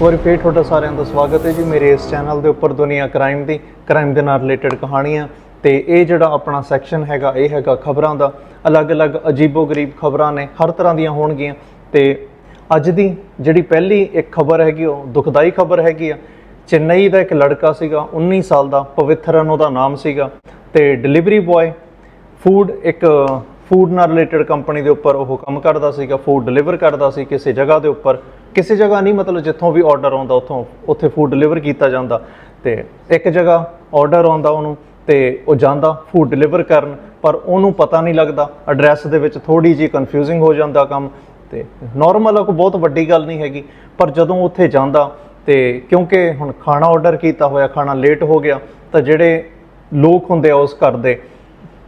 ਇੱਕ ਵਾਰੀ ਫੇਰ ਤੁਹਾਡਾ ਸਾਰਿਆਂ ਦਾ ਸਵਾਗਤ ਹੈ ਜੀ। ਮੇਰੇ ਇਸ ਚੈਨਲ ਦੇ ਉੱਪਰ ਦੁਨੀਆ ਕ੍ਰਾਈਮ ਦੀ, ਕ੍ਰਾਈਮ ਦੇ ਨਾਲ ਰਿਲੇਟਡ ਕਹਾਣੀਆਂ। ਤੇ ਇਹ ਜਿਹੜਾ ਆਪਣਾ ਸੈਕਸ਼ਨ ਹੈਗਾ, ਇਹ ਹੈਗਾ ਖਬਰਾਂ ਦਾ। ਅਲੱਗ-ਅਲੱਗ ਅਜੀਬੋ-ਗਰੀਬ ਖਬਰਾਂ ਨੇ, ਹਰ ਤਰ੍ਹਾਂ ਦੀਆਂ ਹੋਣਗੀਆਂ। ਤੇ ਅੱਜ ਦੀ ਜਿਹੜੀ ਪਹਿਲੀ ਇੱਕ ਖਬਰ ਹੈਗੀ, ਉਹ ਦੁਖਦਾਈ ਖਬਰ ਹੈਗੀ ਆ। ਚੇਨਈ ਦਾ ਇੱਕ ਲੜਕਾ ਸੀਗਾ 19 ਸਾਲ ਦਾ ਪਵਿੱਤਰਨ ਉਹਦਾ ਨਾਮ ਸੀਗਾ। ਤੇ ਡਿਲੀਵਰੀ ਬॉय ਫੂਡ ਇੱਕ ਫੂਡ ਨਾਲ ਰਿਲੇਟਡ ਕੰਪਨੀ ਦੇ ਉੱਪਰ ਉਹ ਕੰਮ ਕਰਦਾ ਸੀਗਾ ਫੂਡ ਡਿਲੀਵਰ ਕਰਦਾ ਸੀ ਕਿਸੇ ਜਗ੍ਹਾ ਦੇ ਉੱਪਰ। ਕਿਸੇ ਜਗ੍ਹਾ ਨਹੀਂ, ਮਤਲਬ ਜਿੱਥੋਂ ਵੀ ਆਰਡਰ ਆਉਂਦਾ, ਉੱਥੋਂ, ਉੱਥੇ ਫੂਡ ਡਿਲੀਵਰ ਕੀਤਾ ਜਾਂਦਾ। ਤੇ ਇੱਕ ਜਗ੍ਹਾ ਆਰਡਰ ਆਉਂਦਾ ਉਹਨੂੰ ਤੇ ਉਹ ਜਾਂਦਾ ਫੂਡ ਡਿਲੀਵਰ ਕਰਨ, ਪਰ ਉਹਨੂੰ ਪਤਾ ਨਹੀਂ ਲੱਗਦਾ। ਐਡਰੈਸ ਦੇ ਵਿੱਚ ਥੋੜੀ ਜਿਹੀ ਕਨਫਿਊਜ਼ਿੰਗ ਹੋ ਜਾਂਦਾ ਕੰਮ ਤੇ ਨਾਰਮਲ ਆ, ਕੋਈ ਬਹੁਤ ਵੱਡੀ ਗੱਲ ਨਹੀਂ ਹੈਗੀ। ਪਰ ਜਦੋਂ ਉੱਥੇ ਜਾਂਦਾ ਤੇ ਕਿਉਂਕਿ ਹੁਣ ਖਾਣਾ ਆਰਡਰ ਕੀਤਾ ਹੋਇਆ, ਖਾਣਾ ਲੇਟ ਹੋ ਗਿਆ, ਤਾਂ ਜਿਹੜੇ ਲੋਕ ਹੁੰਦੇ ਆ ਉਸ ਘਰ ਦੇ,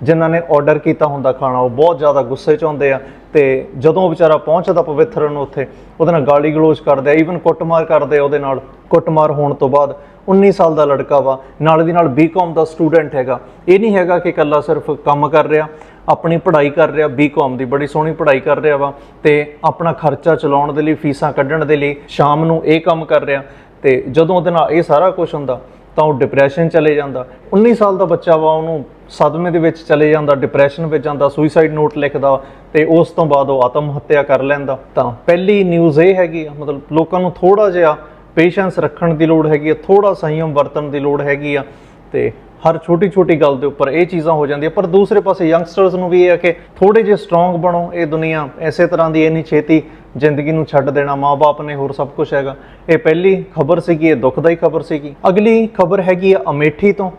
ਜਿਨ੍ਹਾਂ ਨੇ ਆਰਡਰ ਕੀਤਾ ਹੁੰਦਾ ਖਾਣਾ, ਉਹ ਬਹੁਤ ਜ਼ਿਆਦਾ ਗੁੱਸੇ 'ਚ ਹੁੰਦੇ ਆ। ਤੇ ਜਦੋਂ ਉਹ ਵਿਚਾਰਾ ਪਹੁੰਚਦਾ ਪਵਿੱਤਰ ਨੂੰ ਉੱਥੇ, ਉਹਦੇ ਨਾਲ ਗਾਲੀ ਗਲੋਚ ਕਰਦੇ ਆ ਈਵਨ ਕੁੱਟਮਾਰ ਕਰਦੇ ਆ ਉਹਦੇ ਨਾਲ। ਕੁੱਟਮਾਰ ਹੋਣ ਤੋਂ ਬਾਅਦ 19 ਸਾਲ ਦਾ ਲੜਕਾ ਵਾ, ਨਾਲ ਦੀ ਨਾਲ ਬੀਕਾਮ ਦਾ ਸਟੂਡੈਂਟ ਹੈਗਾ। ਇਹ ਨਹੀਂ ਹੈਗਾ ਕਿ ਇਕੱਲਾ ਸਿਰਫ ਕੰਮ ਕਰ ਰਿਹਾ, ਆਪਣੀ ਪੜ੍ਹਾਈ ਕਰ ਰਿਹਾ ਬੀਕਾਮ ਦੀ ਬੜੀ ਸੋਹਣੀ ਪੜ੍ਹਾਈ ਕਰ ਰਿਹਾ ਵਾ ਤੇ ਆਪਣਾ ਖਰਚਾ ਚਲਾਉਣ ਦੇ ਲਈ, ਫੀਸਾਂ ਕੱਢਣ ਦੇ ਲਈ ਸ਼ਾਮ ਨੂੰ ਇਹ ਕੰਮ ਕਰ ਰਿਹਾ। ਤੇ ਜਦੋਂ ਉਹਦੇ ਨਾਲ ਇਹ ਸਾਰਾ ਕੁਝ ਹੁੰਦਾ, ਤਾਂ ਉਹ ਡਿਪਰੈਸ਼ਨ ਚਲੇ ਜਾਂਦਾ। 19 ਸਾਲ ਦਾ ਬੱਚਾ ਵਾ ਉਹਨੂੰ ਸਦਮੇ ਦੇ ਵਿੱਚ ਚਲੇ ਜਾਂਦਾ ਡਿਪਰੈਸ਼ਨ ਵਿੱਚ ਜਾਂਦਾ ਸੁਸਾਈਡ ਨੋਟ ਲਿਖਦਾ ਤੇ ਉਸ ਤੋਂ ਬਾਅਦ ਉਹ ਆਤਮ ਹੱਤਿਆ ਕਰ ਲੈਂਦਾ। ਤਾਂ ਪਹਿਲੀ ਨਿਊਜ਼ ਇਹ ਹੈਗੀ ਆ, ਮਤਲਬ ਲੋਕਾਂ ਨੂੰ ਥੋੜਾ ਜਿਹਾ ਪੇਸ਼ੈਂਸ ਰੱਖਣ ਦੀ ਲੋੜ ਹੈਗੀ ਆ ਥੋੜਾ ਸੰਯਮ ਵਰਤਣ ਦੀ ਲੋੜ ਹੈਗੀ ਆ ਤੇ ਹਰ ਛੋਟੀ ਛੋਟੀ ਗੱਲ ਦੇ ਉੱਪਰ ਇਹ ਚੀਜ਼ਾਂ ਹੋ ਜਾਂਦੀਆਂ। ਪਰ ਦੂਸਰੇ ਪਾਸੇ ਯੰਗਸਟਰਸ ਨੂੰ ਵੀ ਇਹ ਹੈ ਕਿ ਥੋੜੇ ਜਿਹਾ ਸਟਰੋਂਗ ਬਣੋ, ਇਹ ਦੁਨੀਆ ਐਸੇ ਤਰ੍ਹਾਂ ਦੀ ਇੰਨੀ ਛੇਤੀ ਜ਼ਿੰਦਗੀ ਨੂੰ ਛੱਡ ਦੇਣਾ ਮਾਪੇ ਨੇ ਹੋਰ ਸਭ ਕੁਝ ਹੈਗਾ। ਇਹ ਪਹਿਲੀ ਖਬਰ ਸੀਗੀ, ਇਹ ਦੁਖਦਾਈ ਖਬਰ ਸੀਗੀ। ਅਗਲੀ ਖਬਰ ਹੈਗੀ ਆ ਅਮੇਠੀ ਤੋਂ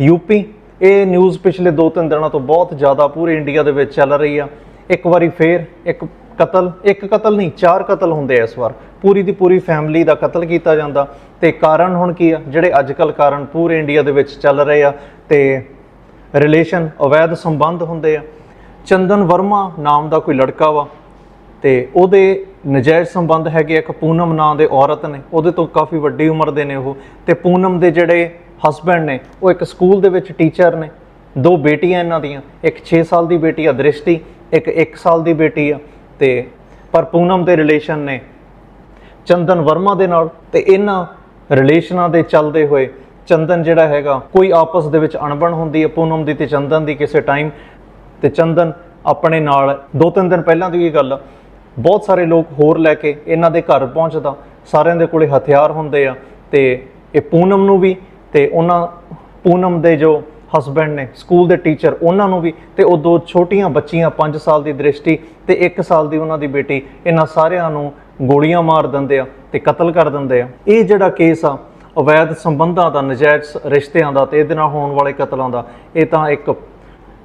ਯੂਪੀ ਇਹ ਨਿਊਜ਼ ਪਿਛਲੇ 2-3 ਦਿਨਾਂ ਤੋਂ ਬਹੁਤ ਜ਼ਿਆਦਾ ਪੂਰੇ ਇੰਡੀਆ ਦੇ ਵਿੱਚ ਚੱਲ ਰਹੀ ਆ। ਇੱਕ ਵਾਰੀ ਫੇਰ ਇੱਕ ਕਤਲ ਇੱਕ ਕਤਲ ਨਹੀਂ, ਚਾਰ ਕਤਲ ਹੁੰਦੇ ਆ ਇਸ ਵਾਰ। ਪੂਰੀ ਦੀ ਪੂਰੀ ਫੈਮਿਲੀ ਦਾ ਕਤਲ ਕੀਤਾ ਜਾਂਦਾ। ਤੇ ਕਾਰਨ ਹੁਣ ਕੀ ਆ? ਜਿਹੜੇ ਅੱਜਕੱਲ ਕਾਰਨ ਪੂਰੇ ਇੰਡੀਆ ਦੇ ਵਿੱਚ ਚੱਲ ਰਹੇ ਆ ਤੇ ਰਿਲੇਸ਼ਨ ਅਵੈਧ ਸੰਬੰਧ ਹੁੰਦੇ ਆ। ਚੰਦਨ ਵਰਮਾ ਨਾਮ ਦਾ ਕੋਈ ਲੜਕਾ ਵਾ ਤੇ ਉਹਦੇ ਨਜਾਇਜ਼ ਸੰਬੰਧ ਹੈਗੇ ਇੱਕ ਪੂਨਮ ਨਾਂ ਦੇ ਔਰਤ ਨੇ, ਉਹਦੇ ਤੋਂ ਕਾਫੀ ਵੱਡੀ ਉਮਰ ਦੇ ਨੇ ਉਹ। ਤੇ ਪੂਨਮ ਦੇ ਜਿਹੜੇ ਹਸਬੰਡ ਨੇ, ਉਹ ਇੱਕ ਸਕੂਲ ਦੇ ਵਿੱਚ ਟੀਚਰ ਨੇ, ਦੋ ਬੇਟੀਆਂ ਇਹਨਾਂ ਦੀਆਂ, ਇੱਕ 6 ਸਾਲ ਦੀ ਬੇਟੀ ਆ ਦ੍ਰਿਸ਼ਟੀ, ਇੱਕ 1 ਸਾਲ ਦੀ ਬੇਟੀ ਆ, ਤੇ ਪਰ ਪੂਨਮ ਦੇ ਰਿਲੇਸ਼ਨ ਨੇ ਚੰਦਨ ਵਰਮਾ ਦੇ ਨਾਲ ਤੇ ਇਹਨਾਂ ਰਿਲੇਸ਼ਨਾਂ ਦੇ ਚੱਲਦੇ ਹੋਏ ਚੰਦਨ ਜਿਹੜਾ ਹੈਗਾ ਕੋਈ ਆਪਸ ਦੇ ਵਿੱਚ ਅਣਬਣ ਹੁੰਦੀ ਹੈ ਪੂਨਮ ਦੀ ਤੇ ਚੰਦਨ ਦੀ ਕਿਸੇ ਟਾਈਮ ਤੇ ਚੰਦਨ ਆਪਣੇ ਨਾਲ, ਦੋ ਤਿੰਨ ਦਿਨ ਪਹਿਲਾਂ ਦੀ ਇਹ ਗੱਲ ਆ, ਬਹੁਤ ਸਾਰੇ ਲੋਕ ਹੋਰ ਲੈ ਕੇ ਇਹਨਾਂ ਦੇ ਘਰ ਪਹੁੰਚਦਾ, ਸਾਰਿਆਂ ਦੇ ਕੋਲੇ ਹਥਿਆਰ ਹੁੰਦੇ ਆ, ਤੇ ਇਹ ਪੂਨਮ ਨੂੰ ਵੀ ਤੇ ਉਹਨਾਂ, ਪੂਨਮ ਦੇ ਜੋ ਹਸਬੰਡ ਨੇ ਸਕੂਲ ਦੇ ਟੀਚਰ ਉਹਨਾਂ ਨੂੰ ਵੀ, ਤੇ ਉਹ ਦੋ ਛੋਟੀਆਂ ਬੱਚੀਆਂ 5 ਸਾਲ ਦੀ ਦ੍ਰਿਸ਼ਟੀ ਤੇ 1 ਸਾਲ ਦੀ ਉਹਨਾਂ ਦੀ ਬੇਟੀ, ਇਹਨਾਂ ਸਾਰਿਆਂ ਨੂੰ ਗੋਲੀਆਂ ਮਾਰ ਦਿੰਦੇ ਆ ਤੇ ਕਤਲ ਕਰ ਦਿੰਦੇ ਆ। ਇਹ ਜਿਹੜਾ ਕੇਸ ਆ, ਅਵੈਧ ਸੰਬੰਧਾਂ ਦਾ, ਨਜਾਇਜ਼ ਰਿਸ਼ਤਿਆਂ ਦਾ ਤੇ ਇਹਦੇ ਨਾਲ ਹੋਣ ਵਾਲੇ ਕਤਲਾਂ ਦਾ, ਇਹ ਤਾਂ ਇੱਕ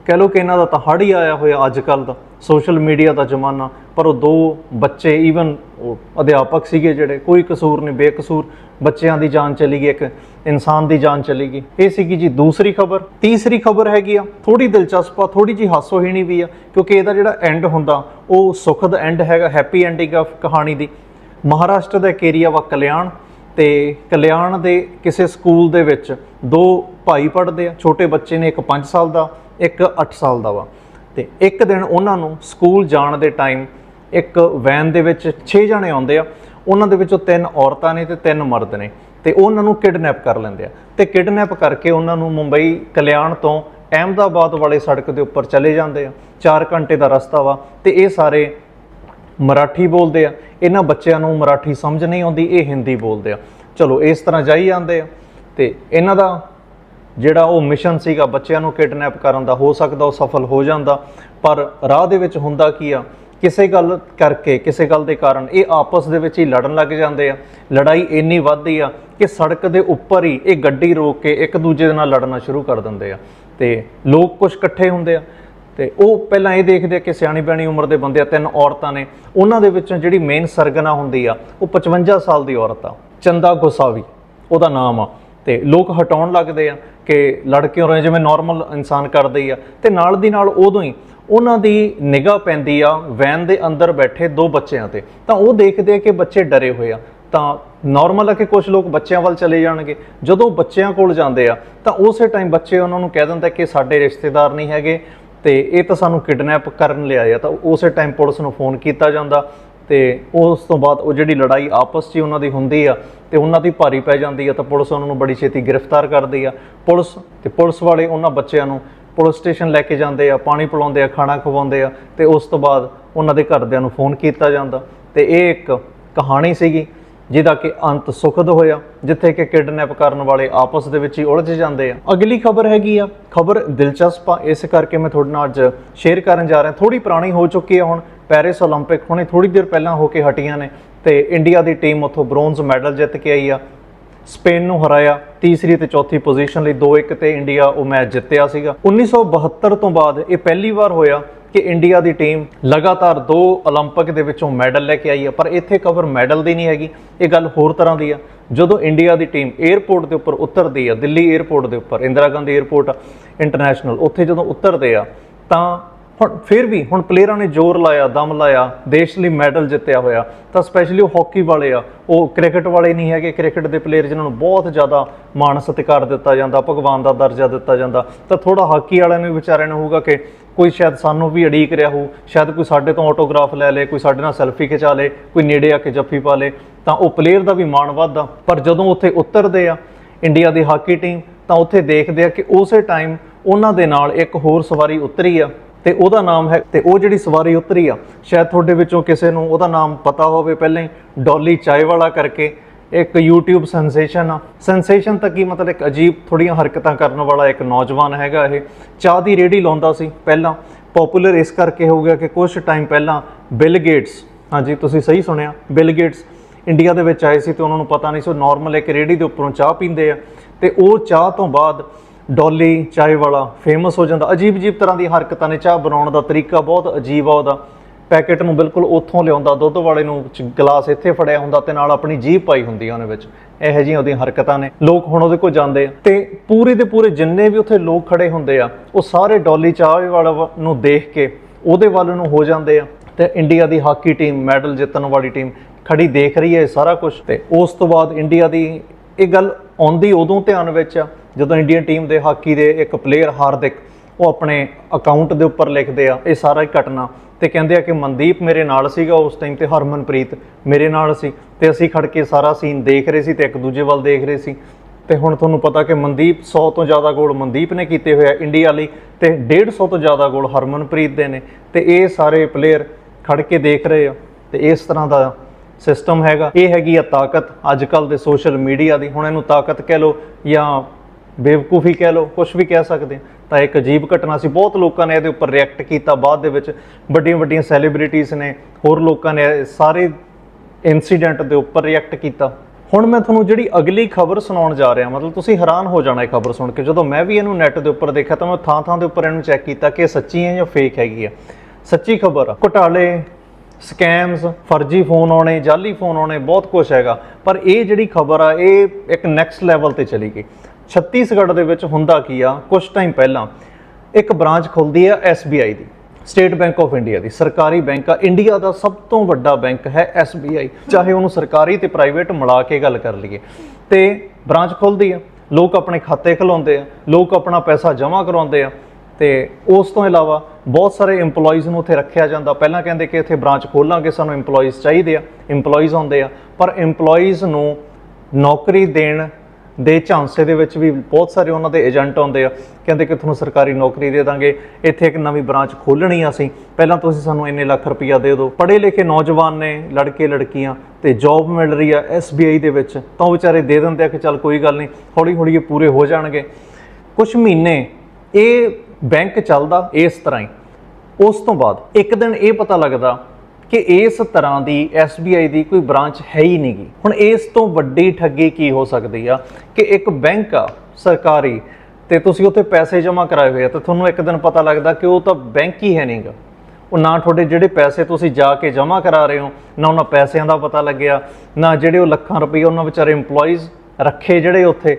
ਕਹਿ ਲਓ ਕਿ ਇਹਨਾਂ ਦਾ ਤਾਂ ਹੜ ਹੀ ਆਇਆ ਹੋਇਆ ਅੱਜ ਕੱਲ ਦਾ ਸੋਸ਼ਲ ਮੀਡੀਆ ਦਾ ਜ਼ਮਾਨਾ, ਪਰ ਉਹ ਦੋ ਬੱਚੇ ਈਵਨ ਉਹ ਅਧਿਆਪਕ ਸੀਗੇ ਜਿਹੜੇ, ਕੋਈ ਕਸੂਰ ਨਹੀਂ, ਬੇਕਸੂਰ ਬੱਚਿਆਂ ਦੀ ਜਾਨ ਚਲੀ ਗਈ, ਇੱਕ ਇਨਸਾਨ ਦੀ ਜਾਨ ਚਲੀ ਗਈ। ਇਹ ਸੀਗੀ ਜੀ ਦੂਸਰੀ ਖਬਰ। ਤੀਸਰੀ ਖਬਰ ਹੈਗੀ ਆ ਥੋੜੀ ਦਿਲਚਸਪ ਆ ਥੋੜੀ ਜੀ ਹਾਸੋਹੀਣੀ ਵੀ ਆ, ਕਿਉਂਕਿ ਇਹਦਾ ਜਿਹੜਾ ਐਂਡ ਹੁੰਦਾ, ਉਹ ਸੁਖਦ ਐਂਡ ਹੈਗਾ ਹੈਪੀ ਐਂਡਿੰਗ ਆਫ ਕਹਾਣੀ ਦੀ। ਮਹਾਰਾਸ਼ਟਰ ਦਾ ਇੱਕ ਏਰੀਆ ਵਾ ਕਲਿਆਣ, ਤੇ ਕਲਿਆਣ ਦੇ ਕਿਸੇ ਸਕੂਲ ਦੇ ਵਿੱਚ ਦੋ ਭਾਈ ਪੜ੍ਹਦੇ ਆ, ਛੋਟੇ ਬੱਚੇ ਨੇ ਇੱਕ 5 ਸਾਲ ਦਾ ਇੱਕ 8 ਸਾਲ ਦਾ ਵਾ। ਤੇ ਇੱਕ ਦਿਨ ਉਹਨਾਂ ਨੂੰ ਸਕੂਲ ਜਾਣ ਦੇ ਟਾਈਮ ਇੱਕ ਵੈਨ ਦੇ ਵਿੱਚ 6 ਜਣੇ ਆਉਂਦੇ ਆ। ਉਹਨਾਂ ਦੇ ਵਿੱਚੋਂ ਤਿੰਨ ਔਰਤਾਂ ਨੇ ਤੇ ਤਿੰਨ ਮਰਦ ਨੇ। ਤੇ ਉਹਨਾਂ ਨੂੰ ਕਿਡਨੈਪ ਕਰ ਲੈਂਦੇ ਆ। ਤੇ ਕਿਡਨੈਪ ਕਰਕੇ ਉਹਨਾਂ ਨੂੰ ਮੁੰਬਈ ਕਲਿਆਣ ਤੋਂ ਅਹਿਮਦਾਬਾਦ ਵਾਲੇ ਸੜਕ ਦੇ ਉੱਪਰ ਚਲੇ ਜਾਂਦੇ ਆ। 4 ਘੰਟੇ ਦਾ ਰਸਤਾ ਵਾ। ਤੇ ਇਹ ਸਾਰੇ ਮਰਾਠੀ ਬੋਲਦੇ ਆ। ਇਹਨਾਂ ਬੱਚਿਆਂ ਨੂੰ ਮਰਾਠੀ ਸਮਝ ਨਹੀਂ ਆਉਂਦੀ, ਇਹ ਹਿੰਦੀ ਬੋਲਦੇ ਆ। ਚਲੋ ਇਸ ਤਰ੍ਹਾਂ ਜਾਈ ਜਾਂਦੇ ਆ। ਤੇ ਇਹਨਾਂ ਦਾ ਜਿਹੜਾ ਉਹ ਮਿਸ਼ਨ ਸੀਗਾ ਬੱਚਿਆਂ ਨੂੰ ਕਿਡਨੈਪ ਕਰਨ ਦਾ, ਹੋ ਸਕਦਾ ਉਹ ਸਫਲ ਹੋ ਜਾਂਦਾ। ਪਰ ਰਾਹ ਦੇ ਵਿੱਚ ਹੁੰਦਾ ਕੀ ਆ? ਕਿਸੇ ਗੱਲ ਕਰਕੇ, ਕਿਸੇ ਗੱਲ ਦੇ ਕਾਰਨ ਇਹ ਆਪਸ ਦੇ ਵਿੱਚ ਹੀ ਲੜਨ ਲੱਗ ਜਾਂਦੇ ਆ। ਲੜਾਈ ਇੰਨੀ ਵੱਧਦੀ ਆ ਕਿ ਸੜਕ ਦੇ ਉੱਪਰ ਹੀ ਇਹ ਗੱਡੀ ਰੋਕ ਕੇ ਇੱਕ ਦੂਜੇ ਦੇ ਨਾਲ ਲੜਨਾ ਸ਼ੁਰੂ ਕਰ ਦਿੰਦੇ ਆ। ਤੇ ਲੋਕ ਕੁਝ ਇਕੱਠੇ ਹੁੰਦੇ ਆ। ਤੇ ਉਹ ਪਹਿਲਾਂ ਇਹ ਦੇਖਦੇ ਆ ਕਿ ਸਿਆਣੀ ਬਿਆਣੀ ਉਮਰ ਦੇ ਬੰਦੇ ਆ, ਤਿੰਨ ਔਰਤਾਂ ਨੇ। ਉਹਨਾਂ ਦੇ ਵਿੱਚੋਂ ਜਿਹੜੀ ਮੇਨ ਸਰਗਨਾ ਹੁੰਦੀ ਆ, ਉਹ 55 ਸਾਲ ਦੀ ਔਰਤ ਆ, ਚੰਦਾ ਗੋਸਾਵੀ। ਉਹਦਾ ਨਾਮ ਆ। ਤੇ ਲੋਕ ਹਟਾਉਣ ਲੱਗਦੇ ਆ। ਕਿ ਲੜਕਿਆਂ ਰਹੇ ਜਿਵੇਂ ਨਾਰਮਲ ਇਨਸਾਨ ਕਰਦੇ ਹੀ ਆ, ਤੇ ਨਾਲ ਦੀ ਨਾਲ ਉਦੋਂ ਹੀ ਉਹਨਾਂ ਦੀ ਨਿਗਾਹ ਪੈਂਦੀ ਆ, ਵੈਨ ਦੇ ਅੰਦਰ ਬੈਠੇ ਦੋ ਬੱਚਿਆਂ ਤੇ। ਤਾਂ ਉਹ ਦੇਖਦੇ ਆ ਕਿ ਬੱਚੇ ਡਰੇ ਹੋਏ ਆ। ਤਾਂ ਨਾਰਮਲ ਆ ਕਿ ਕੁਝ ਲੋਕ ਬੱਚਿਆਂ ਵੱਲ ਚਲੇ ਜਾਣਗੇ। ਜਦੋਂ ਬੱਚਿਆਂ ਕੋਲ ਜਾਂਦੇ ਆ, ਤਾਂ ਉਸੇ ਟਾਈਮ ਬੱਚੇ ਉਹਨਾਂ ਨੂੰ ਕਹਿ ਦਿੰਦਾ ਕਿ ਸਾਡੇ ਰਿਸ਼ਤੇਦਾਰ ਨਹੀਂ ਹੈਗੇ, ਤੇ ਇਹ ਤਾਂ ਸਾਨੂੰ ਕਿਡਨੈਪ ਕਰਨ ਲਿਆਏ ਆ। ਤਾਂ ਉਸੇ ਟਾਈਮ ਪੁਲਿਸ ਨੂੰ ਫੋਨ ਕੀਤਾ ਜਾਂਦਾ। ਤੇ ਉਸ ਤੋਂ ਬਾਅਦ ਉਹ ਜਿਹੜੀ ਲੜਾਈ ਆਪਸ 'ਚ ਹੀ ਉਹਨਾਂ ਦੀ ਹੁੰਦੀ ਆ ਤੇ ਉਹਨਾਂ ਦੀ ਭਾਰੀ ਪੈ ਜਾਂਦੀ ਆ ਤਾਂ ਪੁਲਿਸ ਉਹਨਾਂ ਨੂੰ ਬੜੀ ਛੇਤੀ ਗ੍ਰਿਫਤਾਰ ਕਰਦੀ ਆ। ਪੁਲਿਸ ਤੇ ਪੁਲਿਸ ਵਾਲੇ ਉਹਨਾਂ ਬੱਚਿਆਂ ਨੂੰ ਪੁਲਿਸ ਸਟੇਸ਼ਨ ਲੈ ਕੇ ਜਾਂਦੇ ਆ, ਪਾਣੀ ਪਿਲਾਉਂਦੇ ਆ, ਖਾਣਾ ਖਵਾਉਂਦੇ ਆ ਤੇ ਉਸ ਤੋਂ ਬਾਅਦ ਉਹਨਾਂ ਦੇ ਘਰਦਿਆਂ ਨੂੰ ਫੋਨ ਕੀਤਾ ਜਾਂਦਾ। ਤੇ ਇਹ ਇੱਕ ਕਹਾਣੀ ਸੀਗੀ ਜਿਹਦਾ ਕਿ ਅੰਤ ਸੁਖਦ ਹੋਇਆ, ਜਿੱਥੇ ਕਿ ਕਿਡਨੈਪ ਕਰਨ ਵਾਲੇ ਆਪਸ ਦੇ ਵਿੱਚ ਹੀ ਉਲਝ ਜਾਂਦੇ ਆ। ਅਗਲੀ ਖਬਰ ਹੈਗੀ ਆ, ਖਬਰ ਦਿਲਚਸਪ ਆ। ਇਸ ਕਰਕੇ ਮੈਂ ਤੁਹਾਡੇ ਨਾਲ ਅੱਜ ਸ਼ੇਅਰ ਕਰਨ ਜਾ ਰਿਹਾ। ਥੋੜੀ ਪੁਰਾਣੀ ਹੋ ਚੁੱਕੀ ਆ ਹੁਣ ਪੈਰਿਸ 올림픽 ਹੁਣੇ ਥੋੜੀ ਦੇਰ ਪਹਿਲਾਂ ਹੋ ਕੇ ਹਟੀਆਂ ਨੇ ਤੇ ਇੰਡੀਆ ਦੀ ਟੀਮ ਉੱਥੋਂ ਬ੍ਰੌਂਜ਼ ਮੈਡਲ ਜਿੱਤ ਕੇ ਆਈ ਆ। ਸਪੇਨ ਨੂੰ ਹਰਾਇਆ, ਤੀਸਰੀ ਤੇ ਚੌਥੀ ਪੋਜੀਸ਼ਨ ਲਈ 2-1 ਤੇ ਇੰਡੀਆ ਉਹ ਮੈਚ ਜਿੱਤਿਆ ਸੀਗਾ। 1972 ਤੋਂ ਬਾਅਦ ਇਹ ਪਹਿਲੀ ਵਾਰ ਹੋਇਆ ਕਿ ਇੰਡੀਆ ਦੀ ਟੀਮ ਲਗਾਤਾਰ ਦੋ 올림픽 ਦੇ ਵਿੱਚੋਂ ਮੈਡਲ ਲੈ ਕੇ ਆਈ ਆ, ਪਰ ਇੱਥੇ ਕਵਰ ਮੈਡਲ ਦੀ ਨਹੀਂ ਹੈਗੀ। ਇਹ ਗੱਲ ਹੋਰ ਤਰ੍ਹਾਂ ਦੀ ਆ। ਜਦੋਂ ਇੰਡੀਆ ਦੀ ਟੀਮ 에어ਪੋਰਟ ਦੇ ਉੱਪਰ ਉਤਰਦੀ ਆ, ਦਿੱਲੀ 에어ਪੋਰਟ ਦੇ ਉੱਪਰ, ਇੰਦਰਾ ਗਾਂਧੀ 에어ਪੋਰਟ ਇੰਟਰਨੈਸ਼ਨਲ ਉੱਥੇ ਜਦੋਂ ਉਤਰਦੇ ਆ, ਤਾਂ ਹੁਣ ਫਿਰ ਵੀ ਹੁਣ ਪਲੇਅਰਾਂ ਨੇ ਜ਼ੋਰ ਲਾਇਆ, ਦਮ ਲਾਇਆ, ਦੇਸ਼ ਲਈ ਮੈਡਲ ਜਿੱਤਿਆ ਹੋਇਆ। ਤਾਂ ਸਪੈਸ਼ਲੀ ਉਹ ਹਾਕੀ ਵਾਲੇ ਆ, ਉਹ ਕ੍ਰਿਕਟ ਵਾਲੇ ਨਹੀਂ ਹੈਗੇ, ਕ੍ਰਿਕਟ ਦੇ ਪਲੇਅਰ ਜਿਨ੍ਹਾਂ ਨੂੰ ਬਹੁਤ ਜ਼ਿਆਦਾ ਮਾਣ ਸਤਿਕਾਰ ਦਿੱਤਾ ਜਾਂਦਾ, ਭਗਵਾਨ ਦਾ ਦਰਜਾ ਦਿੱਤਾ ਜਾਂਦਾ। ਤਾਂ ਥੋੜਾ ਹਾਕੀ ਵਾਲਿਆਂ ਨੂੰ ਵਿਚਾਰਿਆਂ ਨੂੰ ਹੋਊਗਾ ਕਿ ਕੋਈ ਸ਼ਾਇਦ ਸਾਨੂੰ ਵੀ ਅੜੀਕ ਰਿਹਾ ਹੋ ਸ਼ਾਇਦ ਕੋਈ ਸਾਡੇ ਤੋਂ ਆਟੋਗ੍ਰਾਫ ਲੈ ਲੇ, ਕੋਈ ਸਾਡੇ ਨਾਲ ਸੈਲਫੀ ਖਿਚਾ ਲੇ, ਕੋਈ ਨੇੜੇ ਆ ਕੇ ਜੱਫੀ ਪਾ ਲੇ, ਤਾਂ ਉਹ ਪਲੇਅਰ ਦਾ ਵੀ ਮਾਣ ਵੱਧਦਾ। ਪਰ ਜਦੋਂ ਉੱਥੇ ਉਤਰਦੇ ਆ ਇੰਡੀਆ ਦੀ ਹਾਕੀ ਟੀਮ, ਤਾਂ ਉੱਥੇ ਦੇਖਦੇ ਆ ਕਿ ਉਸੇ ਟਾਈਮ ਉਹਨਾਂ ਦੇ ਨਾਲ ਇੱਕ ਹੋਰ ਸਵਾਰੀ ਉਤਰੀ ਆ। ਤੇ ਉਹਦਾ ਨਾਮ ਹੈ ਤੇ ਉਹ ਜਿਹੜੀ ਸਵਾਰੀ ਉਤਰੀ ਆ, ਸ਼ਾਇਦ ਤੁਹਾਡੇ ਵਿੱਚੋਂ ਕਿਸੇ ਨੂੰ ਉਹਦਾ ਨਾਮ ਪਤਾ ਹੋਵੇ ਪਹਿਲਾਂ ਹੀ, ਡੋਲੀ ਚਾਏ ਵਾਲਾ ਕਰਕੇ। ਇੱਕ YouTube ਸੈਂਸੇਸ਼ਨ ਆ। ਸੈਂਸੇਸ਼ਨ ਤਾਂ ਕੀ ਮਤਲਬ ਇੱਕ ਅਜੀਬ ਥੋੜੀਆਂ ਹਰਕਤਾਂ ਕਰਨ ਵਾਲਾ ਇੱਕ ਨੌਜਵਾਨ ਹੈਗਾ ਇਹ। ਚਾਹ ਦੀ ਰੇੜੀ ਲਾਉਂਦਾ ਸੀ ਪਹਿਲਾਂ। ਪਪੂਲਰ ਇਸ ਕਰਕੇ ਹੋ ਗਿਆ ਕਿ ਕੁਝ ਟਾਈਮ ਪਹਿਲਾਂ ਬਿਲ ਗੇਟਸ ਹਾਂਜੀ ਤੁਸੀਂ ਸਹੀ ਸੁਣਿਆ ਬਿਲ ਗੇਟਸ ਇੰਡੀਆ ਦੇ ਵਿੱਚ ਆਏ ਸੀ ਤੇ ਉਹਨਾਂ ਨੂੰ ਪਤਾ ਨਹੀਂ ਸੀ ਨਾਰਮਲ ਇੱਕ ਰੇੜੀ ਦੇ ਉੱਪਰੋਂ ਚਾਹ ਪੀਂਦੇ ਆ। ਤੇ ਉਹ ਚਾਹ ਤੋਂ ਬਾਅਦ ਡੋਲੀ ਚਾय ਵਾਲਾ ਫੇਮਸ ਹੋ ਜਾਂਦਾ। ਅਜੀਬ ਅਜੀਬ ਤਰ੍ਹਾਂ ਦੀ ਹਰਕਤਾਂ ਨੇ ਚਾਹ ਬਣਾਉਣ ਦਾ ਤਰੀਕਾ ਬਹੁਤ ਅਜੀਬ ਆ ਉਹਦਾ। ਪੈਕੇਟ ਨੂੰ ਬਿਲਕੁਲ ਉੱਥੋਂ ਲਿਆਉਂਦਾ, ਦੁੱਧ ਵਾਲੇ ਨੂੰ ਚ- ਗਲਾਸ ਇੱਥੇ ਫੜਿਆ ਹੁੰਦਾ ਤੇ ਨਾਲ ਆਪਣੀ ਜੀਭ ਪਾਈ ਹੁੰਦੀ ਆ ਉਹਨੇ ਵਿੱਚ। ਇਹੋ ਜਿਹੀਆਂ ਉਹਦੀਆਂ ਹਰਕਤਾਂ ਨੇ। ਲੋਕ ਹੁਣ ਉਹਦੇ ਕੋਲ ਜਾਂਦੇ ਆ ਤੇ ਪੂਰੇ ਦੇ ਪੂਰੇ ਜਿੰਨੇ ਵੀ ਉੱਥੇ ਲੋਕ ਖੜੇ ਹੁੰਦੇ ਆ, ਉਹ ਸਾਰੇ ਡੋਲੀ ਚਾਹ ਵਾਲਾ ਵ- ਨੂੰ ਦੇਖ ਕੇ ਉਹਦੇ ਵੱਲ ਨੂੰ ਹੋ ਜਾਂਦੇ ਆ ਤੇ ਇੰਡੀਆ ਦੀ ਹਾਕੀ ਟੀਮ, ਮੈਡਲ ਜਿੱਤਣ ਵਾਲੀ ਟੀਮ ਖੜੀ ਦੇਖ ਰਹੀ ਹੈ ਸਾਰਾ ਕੁਝ ਤੇ ਉਸ ਤੋਂ ਬਾਅਦ ਇੰਡੀਆ ਦੀ ਇਹ ਗੱਲ ਆਉਂਦੀ ਉਦੋਂ ਧਿਆਨ ਵਿੱਚ ਆ ਜਦੋਂ ਇੰਡੀਅਨ ਟੀਮ ਦੇ ਹਾਕੀ ਦੇ ਇੱਕ ਪਲੇਅਰ ਹਾਰਦਿਕ ਉਹ ਆਪਣੇ ਅਕਾਊਂਟ ਦੇ ਉੱਪਰ ਲਿਖਦੇ ਆ, ਇਹ ਸਾਰਾ ਹੀ ਘਟਨਾ ਤੇ ਕਹਿੰਦੇ ਆ ਕਿ ਮਨਦੀਪ ਮੇਰੇ ਨਾਲ ਸੀਗਾ ਉਸ ਟਾਈਮ ਤੇ ਹਰਮਨਪ੍ਰੀਤ ਮੇਰੇ ਨਾਲ ਸੀ ਤੇ ਅਸੀਂ ਖੜ ਕੇ ਸਾਰਾ ਸੀਨ ਦੇਖ ਰਹੇ ਸੀ ਤੇ ਇੱਕ ਦੂਜੇ ਵੱਲ ਦੇਖ ਰਹੇ ਸੀ। ਤੇ ਹੁਣ ਤੁਹਾਨੂੰ ਪਤਾ ਕਿ ਮਨਦੀਪ 100 ਤੋਂ ਜ਼ਿਆਦਾ ਗੋਲ ਮਨਦੀਪ ਨੇ ਕੀਤੇ ਹੋਏ ਆ ਇੰਡੀਆ ਲਈ ਤੇ 150 ਤੋਂ ਜ਼ਿਆਦਾ ਗੋਲ ਹਰਮਨਪ੍ਰੀਤ ਦੇ ਨੇ ਤੇ ਇਹ ਸਾਰੇ ਪਲੇਅਰ ਖੜ ਕੇ ਦੇਖ ਰਹੇ ਆ ਤੇ ਇਸ ਤਰ੍ਹਾਂ ਦਾ ਸਿਸਟਮ ਹੈਗਾ। ਇਹ ਹੈਗੀ ਆ ਤਾਕਤ ਅੱਜ ਕੱਲ ਦੇ ਸੋਸ਼ਲ ਮੀਡੀਆ ਦੀ। ਹੁਣ ਇਹਨੂੰ ਤਾਕਤ ਕਹਿ ਲਓ ਜਾਂ ਬੇਵਕੂਫੀ ਕਹਿ ਲਓ ਕੁਝ ਵੀ ਕਹਿ ਸਕਦੇ ਹਾਂ। ਤਾਂ ਇੱਕ ਅਜੀਬ ਘਟਨਾ ਸੀ, ਬਹੁਤ ਲੋਕਾਂ ਨੇ ਇਹਦੇ ਉੱਪਰ ਰਿਐਕਟ ਕੀਤਾ। ਬਾਅਦ ਦੇ ਵਿੱਚ ਵੱਡੀਆਂ ਵੱਡੀਆਂ ਸੈਲੀਬ੍ਰਿਟੀਜ਼ ਨੇ, ਹੋਰ ਲੋਕਾਂ ਨੇ ਇਹ ਸਾਰੇ ਇਨਸੀਡੈਂਟ ਦੇ ਉੱਪਰ ਰਿਐਕਟ ਕੀਤਾ। ਹੁਣ ਮੈਂ ਤੁਹਾਨੂੰ ਜਿਹੜੀ ਅਗਲੀ ਖਬਰ ਸੁਣਾਉਣ ਜਾ ਰਿਹਾ, ਮਤਲਬ ਤੁਸੀਂ ਹੈਰਾਨ ਹੋ ਜਾਣਾ ਇਹ ਖਬਰ ਸੁਣ ਕੇ। ਜਦੋਂ ਮੈਂ ਵੀ ਇਹਨੂੰ ਨੈਟ ਦੇ ਉੱਪਰ ਦੇਖਿਆ, ਤਾਂ ਮੈਂ ਥਾਂ ਥਾਂ ਦੇ ਉੱਪਰ ਇਹਨੂੰ ਚੈੱਕ ਕੀਤਾ ਕਿ ਇਹ ਸੱਚੀ ਹੈ ਜਾਂ ਫੇਕ ਹੈਗੀ ਆ। ਸੱਚੀ ਖਬਰ ਆ। ਘੁਟਾਲੇ ਸਕੈਮਸ ਫਰਜ਼ੀ ਫੋਨ ਆਉਣੇ, ਜਾਲੀ ਫੋਨ ਆਉਣੇ, ਬਹੁਤ ਕੁਝ ਹੈਗਾ। ਪਰ ਇਹ ਜਿਹੜੀ ਖਬਰ ਆ, ਇਹ ਇੱਕ ਨੈਕਸਟ ਲੈਵਲ ਤੇ ਚਲੀ ਗਈ। ਛੱਤੀਸਗੜ੍ਹ ਦੇ ਵਿੱਚ ਹੁੰਦਾ ਕੀ ਆ? ਕੁਝ ਟਾਈਮ ਪਹਿਲਾਂ ਇੱਕ ਬ੍ਰਾਂਚ ਖੁੱਲਦੀ ਆ SBI ਦੀ ਸਟੇਟ ਬੈਂਕ ਆਫ ਇੰਡੀਆ ਦੀ, ਸਰਕਾਰੀ ਬੈਂਕ ਆ। ਇੰਡੀਆ ਦਾ ਸਭ ਤੋਂ ਵੱਡਾ ਬੈਂਕ ਹੈ SBI ਚਾਹੇ ਉਹਨੂੰ ਸਰਕਾਰੀ ਤੇ ਪ੍ਰਾਈਵੇਟ ਮਿਲਾ ਕੇ ਗੱਲ ਕਰ ਲਈਏ। ਤੇ ਬ੍ਰਾਂਚ ਖੁੱਲਦੀ ਆ, ਲੋਕ ਆਪਣੇ ਖਾਤੇ ਖੁਲਾਉਂਦੇ ਆ, ਲੋਕ ਆਪਣਾ ਪੈਸਾ ਜਮ੍ਹਾਂ ਕਰਵਾਉਂਦੇ ਆ। ਤੇ ਉਸ ਤੋਂ ਇਲਾਵਾ ਬਹੁਤ ਸਾਰੇ EMPLOYEES ਨੂੰ ਉੱਥੇ ਰੱਖਿਆ ਜਾਂਦਾ। ਪਹਿਲਾਂ ਕਹਿੰਦੇ ਕਿ ਇੱਥੇ ਬ੍ਰਾਂਚ ਖੋਲਾਂਗੇ, ਸਾਨੂੰ EMPLOYEES ਚਾਹੀਦੇ ਆ, EMPLOYEES ਆਉਂਦੇ ਆ। ਪਰ EMPLOYEES ਨੂੰ ਨੌਕਰੀ ਦੇਣ ਦੇ ਝਾਂਸੇ ਦੇ ਵਿੱਚ ਵੀ ਬਹੁਤ ਸਾਰੇ ਉਹਨਾਂ ਦੇ ਏਜੰਟ ਆਉਂਦੇ ਆ, ਕਹਿੰਦੇ ਕਿ ਤੁਹਾਨੂੰ ਸਰਕਾਰੀ ਨੌਕਰੀ ਦੇ ਦਾਂਗੇ, ਇੱਥੇ ਇੱਕ ਨਵੀਂ ਬ੍ਰਾਂਚ ਖੋਲਣੀ ਆ ਅਸੀਂ, ਪਹਿਲਾਂ ਤੁਸੀਂ ਸਾਨੂੰ ਇੰਨੇ ਲੱਖ ਰੁਪਈਆ ਦੇ ਦਿਓ। ਪੜ੍ਹੇ ਲਿਖੇ ਨੌਜਵਾਨ ਨੇ ਲੜਕੇ ਲੜਕੀਆਂ ਤੇ ਜੌਬ ਮਿਲ ਰਹੀ ਆ SBI ਦੇ ਵਿੱਚ, ਤਾਂ ਉਹ ਵਿਚਾਰੇ ਦੇ ਦਿੰਦੇ ਆ ਕਿ ਚੱਲ ਕੋਈ ਗੱਲ ਨਹੀਂ ਹੌਲੀ ਹੌਲੀ ਇਹ ਪੂਰੇ ਹੋ ਜਾਣਗੇ। ਕੁਝ ਮਹੀਨੇ ਇਹ ਬੈਂਕ ਚੱਲਦਾ ਇਸ ਤਰ੍ਹਾਂ ਹੀ। ਉਸ ਤੋਂ ਬਾਅਦ ਇੱਕ ਦਿਨ ਇਹ ਪਤਾ ਲੱਗਦਾ ਕਿ ਇਸ ਤਰ੍ਹਾਂ ਦੀ SBI ਦੀ ਕੋਈ ਬ੍ਰਾਂਚ ਹੈ ਹੀ ਨਹੀਂਗੀ। ਹੁਣ ਇਸ ਤੋਂ ਵੱਡੀ ਠੱਗੀ ਕੀ ਹੋ ਸਕਦੀ ਆ ਕਿ ਇੱਕ ਬੈਂਕ ਆ ਸਰਕਾਰੀ ਤੇ ਤੁਸੀਂ ਉੱਥੇ ਪੈਸੇ ਜਮ੍ਹਾਂ ਕਰਾਏ ਹੋਏ ਆ ਤੇ ਤੁਹਾਨੂੰ ਇੱਕ ਦਿਨ ਪਤਾ ਲੱਗਦਾ ਕਿ ਉਹ ਤਾਂ ਬੈਂਕ ਹੀ ਹੈ ਨਹੀਂਗਾ। ਉਹ ਨਾ ਤੁਹਾਡੇ ਜਿਹੜੇ ਪੈਸੇ ਤੁਸੀਂ ਜਾ ਕੇ ਜਮ੍ਹਾਂ ਕਰਾ ਰਹੇ ਹੋ, ਨਾ ਉਹਨਾਂ ਪੈਸਿਆਂ ਦਾ ਪਤਾ ਲੱਗਿਆ, ਨਾ ਜਿਹੜੇ ਉਹ ਲੱਖਾਂ ਰੁਪਏ ਉਹਨਾਂ ਵਿਚਾਰੇ EMPLOYEES ਰੱਖੇ ਜਿਹੜੇ ਉੱਥੇ,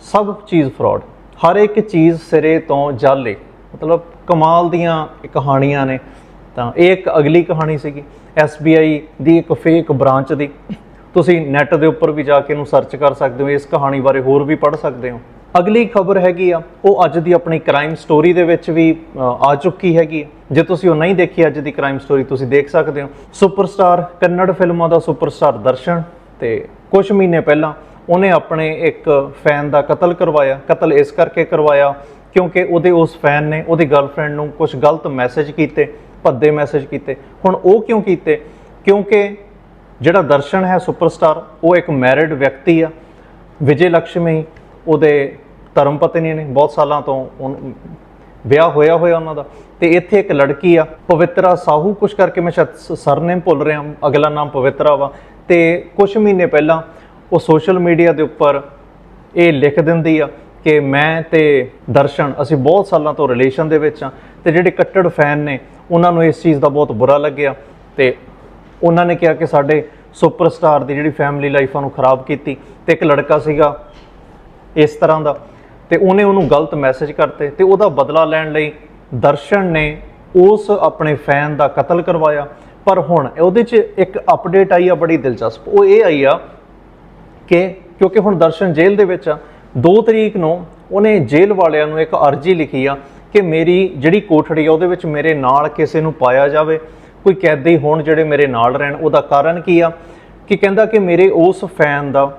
ਸਭ ਚੀਜ਼ ਫਰਾਡ ਹਰ ਇੱਕ ਚੀਜ਼ ਸਿਰੇ ਤੋਂ ਜਾਲੇ। ਮਤਲਬ ਕਮਾਲ ਦੀਆਂ ਕਹਾਣੀਆਂ ਨੇ। ਤਾਂ ਇਹ ਇੱਕ ਅਗਲੀ ਕਹਾਣੀ ਸੀਗੀ SBI ਦੀ ਇੱਕ ਫੇਕ ਬ੍ਰਾਂਚ ਦੀ। ਤੁਸੀਂ ਨੈਟ ਦੇ ਉੱਪਰ ਵੀ ਜਾ ਕੇ ਇਹਨੂੰ ਸਰਚ ਕਰ ਸਕਦੇ ਹੋ, ਇਸ ਕਹਾਣੀ ਬਾਰੇ ਹੋਰ ਵੀ ਪੜ੍ਹ ਸਕਦੇ ਹੋ। ਅਗਲੀ ਖਬਰ ਹੈਗੀ ਆ, ਉਹ ਅੱਜ ਦੀ ਆਪਣੀ ਕ੍ਰਾਈਮ ਸਟੋਰੀ ਦੇ ਵਿੱਚ ਵੀ ਆ ਚੁੱਕੀ ਹੈਗੀ ਜੇ ਤੁਸੀਂ ਉਹ ਨਹੀਂ ਦੇਖੀ ਅੱਜ ਦੀ ਕ੍ਰਾਈਮ ਸਟੋਰੀ ਤੁਸੀਂ ਦੇਖ ਸਕਦੇ ਹੋ। ਸੁਪਰਸਟਾਰ ਕੰਨੜ ਫਿਲਮਾਂ ਦਾ ਸੁਪਰਸਟਾਰ ਦਰਸ਼ਨ ਤੇ ਕੁਝ ਮਹੀਨੇ ਪਹਿਲਾਂ ਉਹਨੇ ਆਪਣੇ ਇੱਕ ਫੈਨ ਦਾ ਕਤਲ ਕਰਵਾਇਆ। ਕਤਲ ਇਸ ਕਰਕੇ ਕਰਵਾਇਆ ਕਿਉਂਕਿ ਉਹਦੇ ਉਸ ਫੈਨ ਨੇ, ਉਹਦੀ ਗਰਲਫ੍ਰੈਂਡ ਨੂੰ ਕੁਝ ਗਲਤ ਮੈਸੇਜ ਕੀਤੇ। ਭੱਦੇ ਮੈਸੇਜ ਕੀਤੇ। ਹੁਣ ਉਹ ਕਿਉਂ ਕੀਤੇ? ਕਿਉਂਕਿ ਜਿਹੜਾ ਦਰਸ਼ਨ ਹੈ ਸੁਪਰਸਟਾਰ ਉਹ ਇੱਕ ਮੈਰਿਡ ਵਿਅਕਤੀ ਆ। ਵਿਜੇ ਲక్ష్ਮੀ ਉਹਦੇ ਧਰਮ ਪਤਨੀ ਨੇ ਬਹੁਤ ਸਾਲਾਂ ਤੋਂ ਉਨ- ਵਿਆਹ ਹੋਇਆ ਹੋਇਆ ਉਹਨਾਂ ਦਾ। ਤੇ ਇੱਥੇ ਇੱਕ ਲੜਕੀ ਆ, ਪਵਿੱਤਰਾ ਸਾਹੂ, ਕੁਛ ਕਰਕੇ ਮੈਂ ਸ਼ਾਇਦ ਸਰਨੇਮ ਭੁੱਲ ਰਿਹਾ ਅਗਲਾ ਨਾਮ ਪਵਿੱਤਰਾ ਵਾ। ਤੇ ਕੁਝ ਮਹੀਨੇ ਪਹਿਲਾਂ ਉਹ ਸੋਸ਼ਲ ਮੀਡੀਆ ਦੇ ਉੱਪਰ ਇਹ ਲਿਖ ਦਿੰਦੀ ਆ ਕਿ ਮੈਂ ਤੇ ਦਰਸ਼ਨ, ਅਸੀਂ ਬਹੁਤ ਸਾਲਾਂ ਤੋਂ ਰਿਲੇਸ਼ਨ ਦੇ ਵਿੱਚ ਆ ਤੇ ਜਿਹੜੇ ਕੱਟੜ ਫੈਨ ਨੇ ਉਹਨਾਂ ਨੂੰ ਇਸ ਚੀਜ਼ ਦਾ ਬਹੁਤ ਬੁਰਾ ਲੱਗਿਆ ਤੇ ਉਹਨਾਂ ਨੇ ਕਿਹਾ ਕਿ ਸਾਡੇ ਸੁਪਰਸਟਾਰ ਦੀ ਜਿਹੜੀ ਫੈਮਿਲੀ ਲਾਈਫਾਂ ਨੂੰ ਖਰਾਬ ਕੀਤੀ ਤੇ ਇੱਕ ਲੜਕਾ ਸੀਗਾ ਇਸ ਤਰ੍ਹਾਂ ਦਾ ਤੇ ਉਹਨੇ ਉਹਨੂੰ ਗਲਤ ਮੈਸੇਜ ਕਰਤੇ ਤੇ ਉਹਦਾ ਬਦਲਾ ਲੈਣ ਲਈ ਦਰਸ਼ਨ ਨੇ ਉਸ ਆਪਣੇ ਫੈਨ ਦਾ ਕਤਲ ਕਰਵਾਇਆ। ਪਰ ਹੁਣ ਉਹਦੇ 'ਚ ਇੱਕ ਅਪਡੇਟ ਆਈ ਆ ਬੜੀ ਦਿਲਚਸਪ। ਉਹ ਇਹ ਆਈ ਆ ਕਿ ਕਿਉਂਕਿ ਹੁਣ ਦਰਸ਼ਨ ਜੇਲ੍ਹ ਦੇ ਵਿੱਚ ਆ 2 ਤਰੀਕ ਨੂੰ ਉਹਨੇ ਜੇਲ੍ਹ ਵਾਲਿਆਂ ਨੂੰ ਇੱਕ ਅਰਜੀ ਲਿਖੀ ਆ ਕਿ ਮੇਰੀ ਜਿਹੜੀ ਕੋਠੜੀ ਆ, ਉਹਦੇ ਵਿੱਚ ਮੇਰੇ ਨਾਲ ਕਿਸੇ ਨੂੰ ਪਾਇਆ ਜਾਵੇ। ਕੋਈ ਕੈਦੀ ਹੋਣ ਜਿਹੜੇ ਮੇਰੇ ਨਾਲ ਰਹਿਣ, ਉਹਦਾ ਕਾਰਨ ਕੀ ਆ? ਕਿ ਕਹਿੰਦਾ ਕਿ ਮੇਰੇ ਉਸ ਫੈਨ ਦਾ,